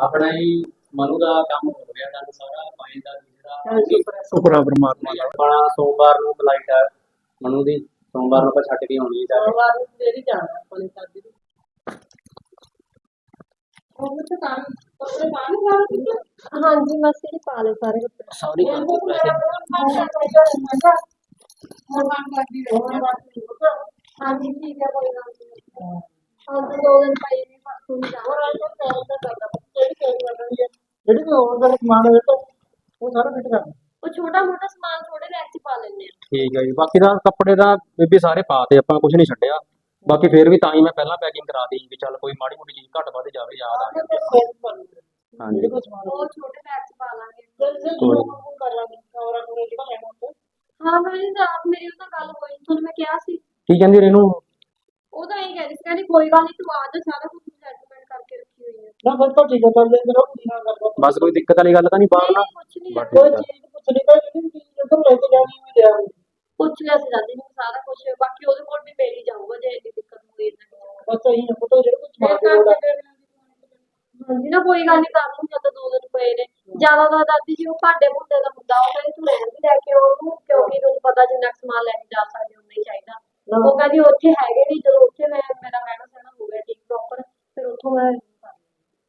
ਆਪਣਾ ਹੀ ਮਨੂ ਦਾ ਕੰਮ ਹੋ ਗਿਆ ਡਨ ਸਾਰਾ ਪਾਣੀ ਦਾ ਜਿਹੜਾ ਸ਼ੁਕਰ ਆ ਪਰਮਾਤਮਾ ਦਾ। ਆਪਣਾ ਸੋਮਵਾਰ ਨੂੰ ਫਲਾਈਟ ਹੈ ਮਨੂ ਦੀ। ਸੋਮਵਾਰ ਨੂੰ ਆਪਾਂ ਛੱਡ ਕੇ ਆਉਣੀ ਹੈ ਜਾ ਕੇ। ਸੋਮਵਾਰ ਨੂੰ ਤੇਰੀ ਜਾਣਾ ਆਪਣੀ ਸਾਡੀ ਦੀ ਉਹ ਤਾਂ ਕੰਮ ਕੱਪੜੇ ਪਾਣੀ ਖਾ ਹਾਂਜੀ ਮਾਸੀ ਜੀ ਪਾ ਲਏ ਸਾਰੇ ਕੱਪੜੇ। ਸੌਰੀ ਹਾਂਜੀ ਠੀਕ ਹੈ ਕੋਈ ਗੱਲ ਨਹੀਂ। ਹਾਂ ਤੇ ਦੋ ਦਿਨ ਪਈ ਨੇ ਪਰਸੋਂ ਨੂੰ ਜਾਵਾਂਗੇ ਜਿਹੜੀ ਕੋਈ ਹੋਰ ਦਾ ਸਮਾਨ ਹੋਵੇ ਤਾਂ ਉਹ ਸਾਰਾ ਫਿੱਟ ਕਰ ਉਹ ਛੋਟਾ ਮੋਟਾ ਸਮਾਨ ਥੋੜੇ ਰੈਕ 'ਚ ਪਾ ਲੈਂਦੇ ਆ। ਠੀਕ ਹੈ ਜੀ। ਬਾਕੀ ਦਾ ਕੱਪੜੇ ਦਾ ਬੀਬੀ ਸਾਰੇ ਪਾਤੇ ਆਪਾਂ ਕੁਝ ਨਹੀਂ ਛੱਡਿਆ। ਬਾਕੀ ਫੇਰ ਵੀ ਤਾਂ ਹੀ ਮੈਂ ਪਹਿਲਾਂ ਪੈਕਿੰਗ ਕਰਾ ਦਿੱਤੀ ਵੀ ਚੱਲ ਕੋਈ ਮਾੜੀ ਮੋਟੀ ਚੀਜ਼ ਘੱਟ ਵੱਧ ਜਾਵੇ ਯਾਦ ਆ ਹੈ। ਹਾਂਜੀ। ਉਹ ਛੋਟੇ ਰੈਕ 'ਚ ਪਾ ਲਾਂਗੇ। ਹਾਂ ਮੈਂ ਜੀ ਆਪ ਮੇਰੀ ਉਹ ਤਾਂ ਗੱਲ ਹੋਈ ਤੁਹਾਨੂੰ ਮੈਂ ਕਿਹਾ ਸੀ। ਕੀ ਕਹਿੰਦੀ ਰੇਨੂੰ? ਉਹ ਤਾਂ ਇਹ ਕਹਿ ਰਹੀ ਸੀ ਕਹਿੰਦੀ ਕੋਈ ਗੱਲ ਨਹੀਂ ਤੂੰ ਆ ਜਾ ਸਾਰਾ ਕੁਝ ਸੈਟਲਮੈਂਟ ਕਰਕੇ ਰੱਖੀ ਹੋਈ ਹੈ ਨਾ ਫਿਰ ਤਾਂ ਠੀਕ ਹੈ ਚੱਲ ਜਾਂਦੇ ਰਹੋ ਕੁੜੀ ਨਾਲ ਬਸ ਕੋਈ ਦਿੱਕਤ ਵਾਲੀ ਗੱਲ ਤਾਂ ਨਹੀਂ ਬਾਹਰ ਨਾ। ਕੁਝ ਨਹੀਂ ਕੋਈ। ਚੀਜ਼ ਪੁੱਛਣੀ ਤਾਂ ਜਿਹੜੀ ਚੀਜ਼ ਜਦੋਂ ਲੈ ਕੇ ਜਾਣੀ ਵੀ ਲਿਆ ਪੁੱਛ ਲਿਆ ਸੀ ਦਾਦੀ ਨੂੰ ਸਾਰਾ ਕੁਝ ਬਾਕੀ ਉਹਦੇ ਕੋਲ ਵੀ ਹੀ ਜਾਊਗਾ ਜੇ ਇੰਨੀ ਦਿੱਕਤ ਹੋਈ ਇਦਾਂ ਬਸ ਇਹੀ ਹੈ ਪੁੱਤੋ ਜਿਹੜਾ ਕੁਝ ਦੀ ਲੋੜ ਹੈ ਹਾਂਜੀ ਨਾ ਕੋਈ ਗੱਲ ਨਹੀਂ ਕਰ ਲੂੰਗਾ ਤਾਂ ਦੋ ਦਿਨ ਪਏ ਨੇ। ਜ਼ਿਆਦਾ ਤਾਂ ਦਾਦੀ ਜੀ ਉਹ ਭਾਂਡੇ ਭੁੰਡੇ ਦਾ ਮੁੱਦਾ ਉਹ ਕਹਿੰਦੀ ਤੂੰ ਰਹਿਣ ਵੀ ਲੈ ਕੇ ਉਹਨੂੰ ਕਿਉਂਕਿ ਤੁਹਾਨੂੰ ਪਤਾ ਜਿੰਨਾ ਕੁ ਸਮਾਨ ਲੈ ਕੇ ਜਾ ਸਕਦੇ ਉਨਾ ਹੀ ਚਾਹੀਦਾ। ਉਹ ਕਹਿੰਦੀ ਉੱਥੇ ਹੈਗੇ ਨਹੀਂ ਜਦੋਂ ਉੱਥੇ ਮੈਂ ਮੇਰਾ ਰਹਿਣਾ ਸਹਿਣਾ ਹੋ ਗਿਆ ਠੀਕ ਪ੍ਰੋਪਰ ਫਿਰ ਉੱਥੋਂ ਮੈਂ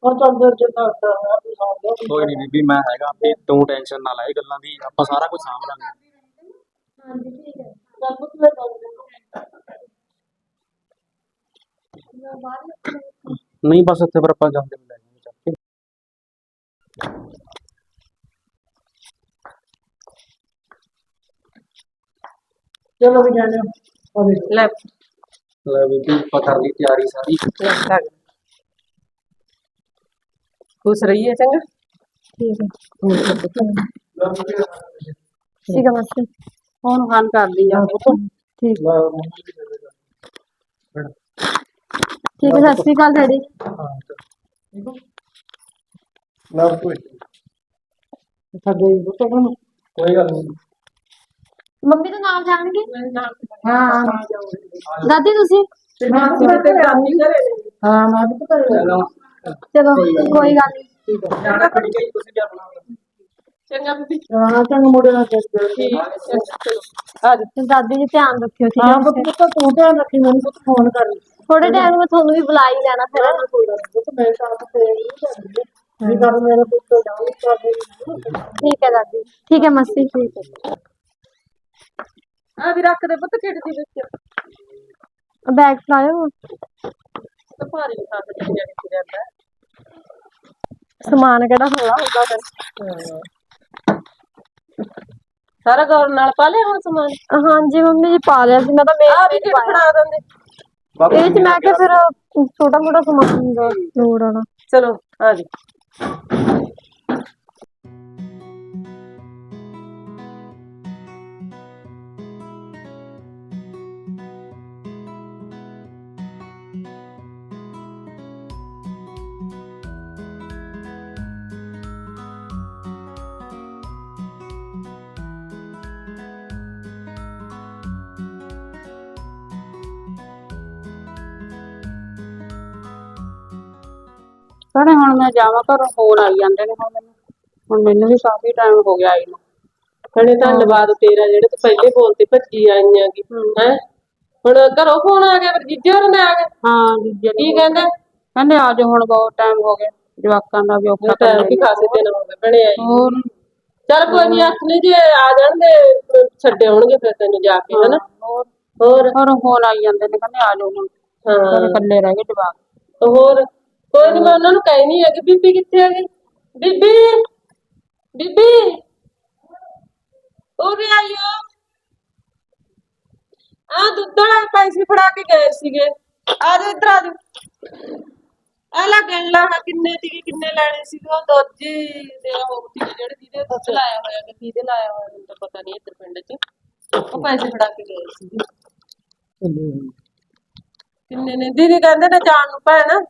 ਉਹ ਚੱਲ ਫਿਰ ਜਿੰਨਾ ਹੁੰਦਾ ਹੈ ਤੂੰ ਸਾਂਭ ਲਿਆ ਕੋਈ ਨਹੀਂ ਬੀਬੀ ਮੈਂ ਹੈਗਾ ਤੇ ਤੂੰ ਟੈਨਸ਼ਨ ਨਾ ਲੈ ਇਹ ਗੱਲਾਂ ਦੀ ਆਪਾਂ ਸਾਰਾ ਕੁਝ ਸਾਂਭ ਲਾਂਗੇ। ਹਾਂਜੀ ਠੀਕ ਹੈ ਚੱਲ ਪੁੱਤ ਲੈ ਚੱਲ ਮੈਂ ਬਾਹਰ ਹੀ ਨਹੀਂ ਬਸ ਇੱਥੇ ਪਰ ਆਪਾਂ ਜਾਂਦੇ ਲੈ ਜਾਵਾਂਗੇ ਚੱਲ ਕੇ ਚਲੋ ਵੀ ਜਾਣੇ ਆ। ਦੇਖ ਲੈ ਲੈ ਬੀਬੀ ਆਪਾਂ ਕਰ ਲਈ ਤਿਆਰੀ ਸਾਰੀ। ਲੱਗ ਖੁਸ਼ ਰਹੀਏ ਚੰਗਾ ਠੀਕ ਹੈ ਠੀਕ ਹੈ ਮਾਸੀ ਫੋਨ ਫਾਨ ਕਰਦੀ ਜਾ ਠੀਕ ਲੈ ਠੀਕ ਹੈ ਸਤਿ ਸ਼੍ਰੀ ਅਕਾਲ ਡੈਡੀ ਨਾ ਕੋਈ ਸਾਡੇ ਪੁੱਤੋ ਨੂੰ ਕੋਈ ਗੱਲ ਨਹੀਂ ਮੰਮੀ ਦਾ ਨਾਮ ਜਾਣਗੇ ਹਾਂ ਦਾਦੀ ਤੁਸੀਂ ਹਾਂ ਤੇ ਕਰਨੀ ਕਰੇ ਹਾਂ ਮੈਂ ਵੀ ਪਤਾ ਚਲੋ ਕੋਈ ਗੱਲ ਨਹੀਂ ਜਾਣਾ ਖੜੀ ਗਈ ਤੁਸੀਂ ਵੀ ਆਪਣਾ ਚੰਗਾ ਬੀਬੀ। ਹਾਂ ਚੰਗ ਮੁੰਡੇ ਨਾਲ ਚੱਲ ਠੀਕ ਹੈ, ਚਲੋ ਆ ਜਾ ਤੇ ਦਾਦੀ ਜੀ ਧਿਆਨ ਰੱਖਿਓ ਠੀਕ ਹਾਂ। ਹੈ ਪੁੱਤ ਪੁੱਤ ਤੂੰ ਧਿਆਨ ਰੱਖੀ ਮੈਨੂੰ ਪੁੱਤ ਫੋਨ ਕਰ ਥੋੜੇ ਟਾਈਮ ਮੈਂ ਤੁਹਾਨੂੰ ਵੀ ਬੁਲਾ ਹੀ ਲੈਣਾ ਫਿਰ। ਕੋਈ ਗੱਲ ਨਹੀਂ ਪੁੱਤ ਮੈਂ ਤਾਂ ਆਪ ਤੇ ਨਹੀਂ ਕਰਦੀ। ਜੀ ਕਰ ਮੇਰੇ ਪੁੱਤ ਜਾਉਂ ਕਰ ਠੀਕ ਹੈ ਦਾਦੀ। ਠੀਕ ਹੈ ਮਾਸੀ। ਠੀਕ ਹੈ। ਆ ਵੀ ਰੱਖ ਦੇ ਪੁੱਤ ਕਿੱਟ ਦੀ ਵਿੱਚ। ਬੈਗ ਫੜਾਇਓ ਤਾਂ ਭਾਰੀ ਖਾ ਕੇ ਜਾ ਕੇ ਜਾਂਦਾ ਸਮਾਨ ਕਿਹੜਾ ਹੋਣਾ ਹੁੰਦਾ ਫਿਰ? ਸਾਰਾ ਗੌਰ ਨਾਲ ਪਾ ਲਿਆ ਹੁਣ ਸਮਾਨ? ਹਾਂਜੀ ਮੰਮੀ ਜੀ ਪਾ ਲਿਆ ਸੀ ਮੈਂ ਤਾਂ ਆ ਵੀ ਮੇਰ ਕਿੱਟ ਫੜਾ ਦਿੰਦੇ? ਇਹ ਚ ਮੈਂ ਕਿਹਾ ਫਿਰ ਛੋਟਾ ਮੋਟਾ ਸਮਾਨ ਹੁੰਦਾ ਲੋੜ ਵਾਲਾ ਚਲੋ ਆ ਜੀ ਭੈਣੇ ਹੁਣ ਮੈਂ ਜਾਵਾਂ ਘਰੋਂ ਫੋਨ ਆਈ ਜਾਂਦੇ ਨੇ ਹੁਣ ਮੈਨੂੰ। ਹੁਣ ਮੈਨੂੰ ਵੀ ਕਾਫੀ ਟਾਈਮ ਹੋ ਗਿਆ ਆਈ ਨੂੰ। ਭੈਣੇ ਧੰਨਵਾਦ ਤੇਰਾ ਜਿਹੜੇ ਤੂੰ ਪਹਿਲੇ ਫੋਨ ਤੇ ਭੱਜੀ ਆਈਆਂ ਗੀ ਹੈ। ਹੁਣ ਘਰੋਂ ਫੋਨ ਆ ਗਿਆ ਫਿਰ ਜੀਜੇ ਹੋਰਾਂ ਦਾ ਆ ਗਿਆ। ਹਾਂ ਜੀਜੇ ਕੀ ਕਹਿੰਦੇ? ਕਹਿੰਦੇ ਆ ਜਾਓ ਹੁਣ ਬਹੁਤ ਟਾਈਮ ਹੋ ਗਿਆ। ਜਵਾਕਾਂ ਦਾ ਵੀ ਔਖਾ ਟਾਈਮ ਵੀ ਖਾਸੇ ਦਿਨ ਹੋ ਗਏ ਭੈਣੇ ਆਈ। ਹੋਰ? ਚੱਲ ਕੋਈ ਨਹੀਂ ਆਖ ਲਈ ਜੇ ਆ ਜਾਣ ਦੇ ਛੱਡੇ ਆਉਣਗੇ ਫਿਰ ਤੈਨੂੰ ਜਾ ਕੇ ਹਨਾ? ਹੋਰ? ਹੋਰ? ਫੋਨ ਆਈ ਜਾਂਦੇ ਨੇ ਕਹਿੰਦੇ ਆ ਜਾਓ ਹੁਣ। ਹਾਂ। ਇਕੱਲੇ ਰਹਿ ਗਏ ਜਵਾਕ। ਹੋਰ? ਕੋਈ ਨਹੀਂ ਮੈਂ ਉਹਨਾਂ ਨੂੰ ਕਹਿ ਨਹੀਂ ਹੈਗੀ ਬੀਬੀ ਕਿੱਥੇ ਹੈਗੀ? ਬੀਬੀ ਬੀਬੀ। ਉਰੇ ਆਇਓ ਆ ਦੁੱਧ ਵਾਲੇ ਪੈਸੇ ਫੜਾ ਕੇ ਗਏ ਸੀਗੇ। ਆ ਜਾ ਇੱਧਰ ਆ ਜਾ ਆ ਲੈ ਗਿਣ ਲਾ ਹਾਂ ਕਿੰਨੇ ਦੀ ਕਿੰਨੇ ਲੈਣੇ ਸੀਗੇ ਉਹ ਦੋਜੀ ਦੇ ਉਹ ਸੀ ਜਿਹੜੇ ਜਿਹਦੇ ਦੁੱਧ ਲਾਇਆ ਹੋਇਆ ਕਿ ਕਿਹਦੇ ਲਾਇਆ ਹੋਇਆ ਮੈਨੂੰ ਤਾਂ ਪਤਾ ਨਹੀਂ ਇੱਧਰ ਪਿੰਡ 'ਚ। ਉਹ ਪੈਸੇ ਫੜਾ ਕੇ ਗਏ ਸੀਗੇ। ਕਿੰਨੇ ਨੇ? ਦੀਦੀ ਕਹਿੰਦੇ ਨੇ ਜਾਣ ਨੂੰ ਭੈਣ।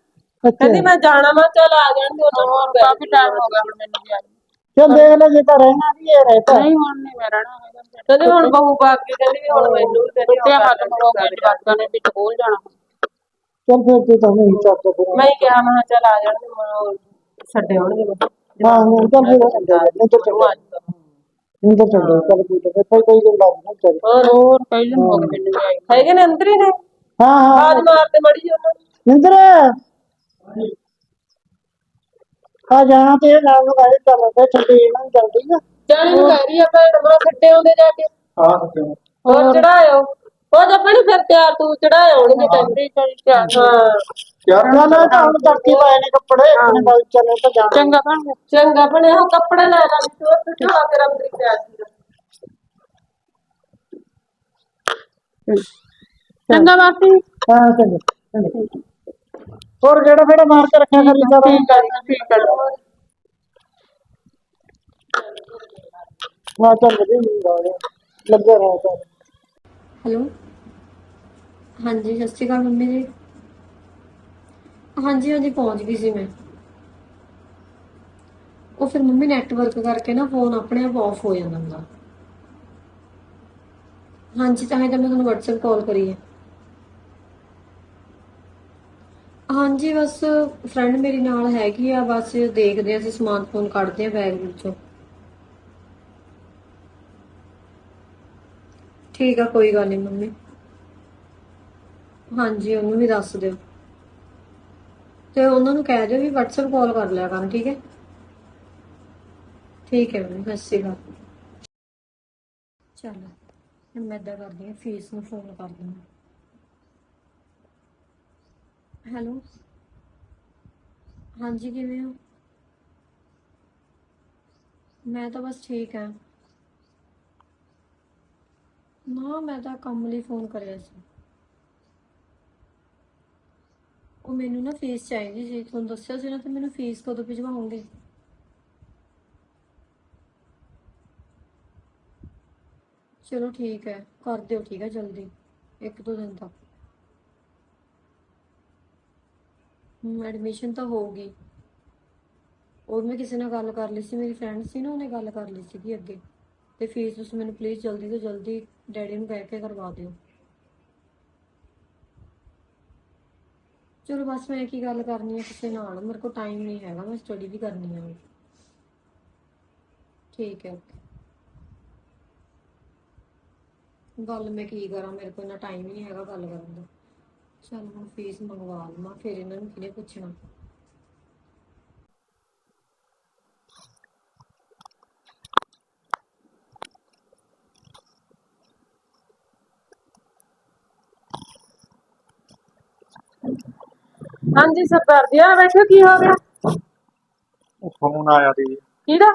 ਕਹਿੰਦੀ ਮੈਂ ਜਾਣਾ ਮੈਂ ਚੱਲ ਆ ਜਾਣਗੇ ਉਹਨਾਂ ਨੂੰ ਕਾਫੀ ਟਾਈਮ ਹੋ ਗਿਆ ਹੁਣ ਮੈਨੂੰ ਵੀ ਆਈ ਚੱਲ ਦੇਖ ਲੈ ਜੇ ਤਾਂ ਰਹਿਣਾ ਵੀ ਇਹ ਰਹਿਤਾ ਨਹੀਂ ਹੁਣ ਨਹੀਂ ਮੈਂ ਰਹਿਣਾ ਹੈਗਾ। ਕਹਿੰਦੇ ਹੁਣ ਬਹੂ ਬਾਗ ਕੇ ਕਹਿੰਦੀ ਵੀ ਹੁਣ ਮੈਨੂੰ ਵੀ ਕਹਿੰਦੀ ਤੇ ਖਤਮ ਹੋ ਗਿਆ ਜਵਾਕਾਂ ਨੇ ਵੀ ਸਕੂਲ ਜਾਣਾ। ਚੱਲ ਫਿਰ ਤੂੰ ਤਾਂ ਨਹੀਂ ਚੱਲ ਫਿਰ। ਮੈਂ ਹੀ ਕਿਹਾ ਮੈਂ ਕਿਹਾ ਚੱਲ ਆ ਜਾਣਗੇ ਹੁਣ ਛੱਡੇ ਆਉਣਗੇ ਮੈਨੂੰ। ਹਾਂ ਹਾਂ ਚੱਲ ਫਿਰ। ਇੰਦਰ ਚੱਲ ਇੰਦਰ ਚੱਲ। ਚੱਲ ਕੋਈ ਤਾਂ ਫਿਰ ਕੋਈ ਦਿਨ ਬਾਅਦ ਨਾ ਚੱਲ। ਹੋਰ? ਹੋਰ ਕਈ ਦਿਨ ਹੋ। ਗਏ ਮੈਨੂੰ ਵੀ ਆਈ ਹੈਗੇ ਨੇ ਅੰਦਰ ਹੀ ਨੇ? ਹਾਂ ਹਾਂ। ਆਵਾਜ਼ ਮਾਰਦੇ ਮੜੀ ਜੀ ਉਹਨਾਂ ਨੂੰ। ਇੰਦਰ ਆ ਜਾਣਾ ਤੇ ਇਹ ਨਾਲ ਨੂੰ ਗਾੜੀ ਚੱਲ ਤੇ ਛੱਡੀ ਇਹਨਾਂ ਨੂੰ ਜਲਦੀ ਨਾ ਜਾਣੀ ਨੂੰ ਕਹਿ ਰਹੀ ਆ ਭੈਣ ਮਾਂ ਛੱਡੇ ਆਉਂਦੇ ਜਾ ਕੇ। ਹਾਂ ਹੋਰ ਚੜਾਇਓ। ਹੋ ਜਾ ਭੈਣ ਫਿਰ ਤਿਆਰ ਤੂੰ ਚੜਾਏ ਆਉਣਗੇ ਕਹਿੰਦੇ ਚੱਲ ਤਿਆਰ ਹਾਂ। ਯਾਰ ਨਾ ਤਾਂ ਹੁਣ ਤੜਕੀ ਪਾਏ ਨੇ ਕੱਪੜੇ ਆਪਣੇ ਬਾਈ ਚੱਲੇ ਤਾਂ ਜਾਣਾ। ਚੰਗਾ ਭੈਣ ਚੰਗਾ ਭੈਣ ਉਹ ਕੱਪੜੇ ਲੈ ਲੈ ਤੂੰ ਉੱਥੇ ਚੜਾ ਕੇ ਅੰਦਰ ਹੀ ਪਿਆ ਸੀ ਚੰਗਾ ਮਾਸੀ। ਹਾਂ ਚੰਗਾ ਚੰਗਾ। ਹੋਰ ਜਿਹੜਾ ਫੇੜਾ ਮਾਰ ਕੇ ਰੱਖਿਆ ਕਰੀ ਜਾ ਠੀਕ ਹੈ ਠੀਕ ਹੈ ਨਾ ਚੱਲ ਵਧੀਆ ਹੁੰਦਾ ਲੱਗੇ ਰਹਾ ਚੱਲ। ਹੈਲੋ? ਹਾਂਜੀ ਸਤਿ ਸ਼੍ਰੀ ਅਕਾਲ ਮੰਮੀ ਜੀ। ਹਾਂਜੀ ਹਾਂਜੀ ਪਹੁੰਚ ਗਈ ਸੀ ਮੈਂ। ਉਹ ਫਿਰ ਮੰਮੀ ਨੈਟਵਰਕ ਕਰਕੇ ਨਾ ਫੋਨ ਆਪਣੇ ਆਪ ਆਫ ਹੋ ਜਾਂਦਾ ਹੁੰਦਾ। ਹਾਂਜੀ ਤਾਂ ਹੀ ਤਾਂ ਮੈਂ ਤੁਹਾਨੂੰ WhatsApp ਕਾਲ ਕਰੀ ਹੈ। ਹਾਂਜੀ, ਬਸ ਫਰੈਂਡ ਮੇਰੀ ਨਾਲ ਹੈਗੀ ਆ, ਬਸ ਦੇਖਦੇ ਆ, ਅਸੀਂ ਸਮਾਨ ਫੋਨ ਕੱਢਦੇ ਆ ਬੈਗ ਵਿੱਚੋਂ। ਠੀਕ ਆ, ਕੋਈ ਗੱਲ ਨਹੀਂ ਮੰਮੀ। ਹਾਂਜੀ, ਉਹਨੂੰ ਵੀ ਦੱਸ ਦਿਓ। ਤੇ ਉਹਨਾਂ ਨੂੰ ਕਹਿ ਦਿਓ ਵੀ WhatsApp ਕਾਲ ਕਰ ਲਿਆ ਕਰਨ, ਠੀਕ ਹੈ? ਠੀਕ ਹੈ ਮੰਮੀ, ਸਤਿ ਸ਼੍ਰੀ ਅਕਾਲ। ਚਲੋ, ਮੈਂ ਏਦਾਂ ਕਰਦੀ ਹਾਂ, ਫੀਸ ਨੂੰ ਫੋਨ ਕਰ ਦਿੰਦੀ ਹੈਲੋ। ਹਾਂਜੀ, ਕਿਵੇਂ ਹੋ? ਮੈਂ ਤਾਂ ਬਸ ਠੀਕ ਹਾਂ। ਨਾ, ਮੈਂ ਤਾਂ ਕੰਮ ਲਈ ਫੋਨ ਕਰਿਆ ਸੀ। ਉਹ ਮੈਨੂੰ ਨਾ ਫੀਸ ਚਾਹੀਦੀ ਸੀ। ਤੁਹਾਨੂੰ ਦੱਸਿਆ ਸੀ ਨਾ, ਤੇ ਮੈਨੂੰ ਫੀਸ ਕਦੋਂ ਭਿਜਵਾਉਂਗੇ ਚਲੋ ਠੀਕ ਹੈ, ਕਰ ਦਿਓ, ਠੀਕ ਹੈ, ਜਲਦੀ। ਇੱਕ ਦੋ ਦਿਨ ਤੱਕ। ਐਡਮਿਸ਼ਨ ਤਾਂ ਹੋਊਗੀ। ਉਹ ਮੈਂ ਕਿਸੇ ਨਾਲ ਗੱਲ ਕਰ ਲਈ ਸੀ, ਮੇਰੀ ਫਰੈਂਡ ਸੀ ਨਾ, ਉਹਨੇ ਗੱਲ ਕਰ ਲਈ ਸੀਗੀ ਅੱਗੇ। ਤੇ ਫੀਸ ਤੁਸੀਂ ਮੈਨੂੰ ਪਲੀਜ਼ ਜਲਦੀ ਤੋਂ ਜਲਦੀ ਡੈਡੀ ਨੂੰ ਕਹਿ ਕੇ ਕਰਵਾ ਦਿਓ। ਚਲੋ ਬਸ ਮੈਂ ਕੀ ਗੱਲ ਕਰਨੀ ਹੈ ਕਿਸੇ ਨਾਲ, ਮੇਰੇ ਕੋਲ ਟਾਈਮ ਨਹੀਂ ਹੈਗਾ, ਮੈਂ ਸਟੱਡੀ ਵੀ ਕਰਨੀ ਹੈ ਠੀਕ ਹੈ ਓਕੇ ਗੱਲ ਮੈਂ ਕੀ ਕਰਾਂ, ਮੇਰੇ ਕੋਲ ਨਾ ਟਾਈਮ ਹੀ ਨਹੀਂ ਹੈਗਾ ਗੱਲ ਕਰਨ ਦਾ। ਚਲ ਹੁਣ ਫੀਸ ਮੰਗਵਾ ਲਵਾਂ ਫਿਰ ਇਹਨਾਂ ਨੂੰ ਕਿਹਨੇ ਪੁੱਛਣਾ? ਹਾਂਜੀ ਸਰਦਾਰ ਜੀ ਆ ਬੈਠੋ ਕੀ ਹੋ ਗਿਆ? ਫੋਨ ਆਇਆ ਦੀ ਕਿਹਦਾ?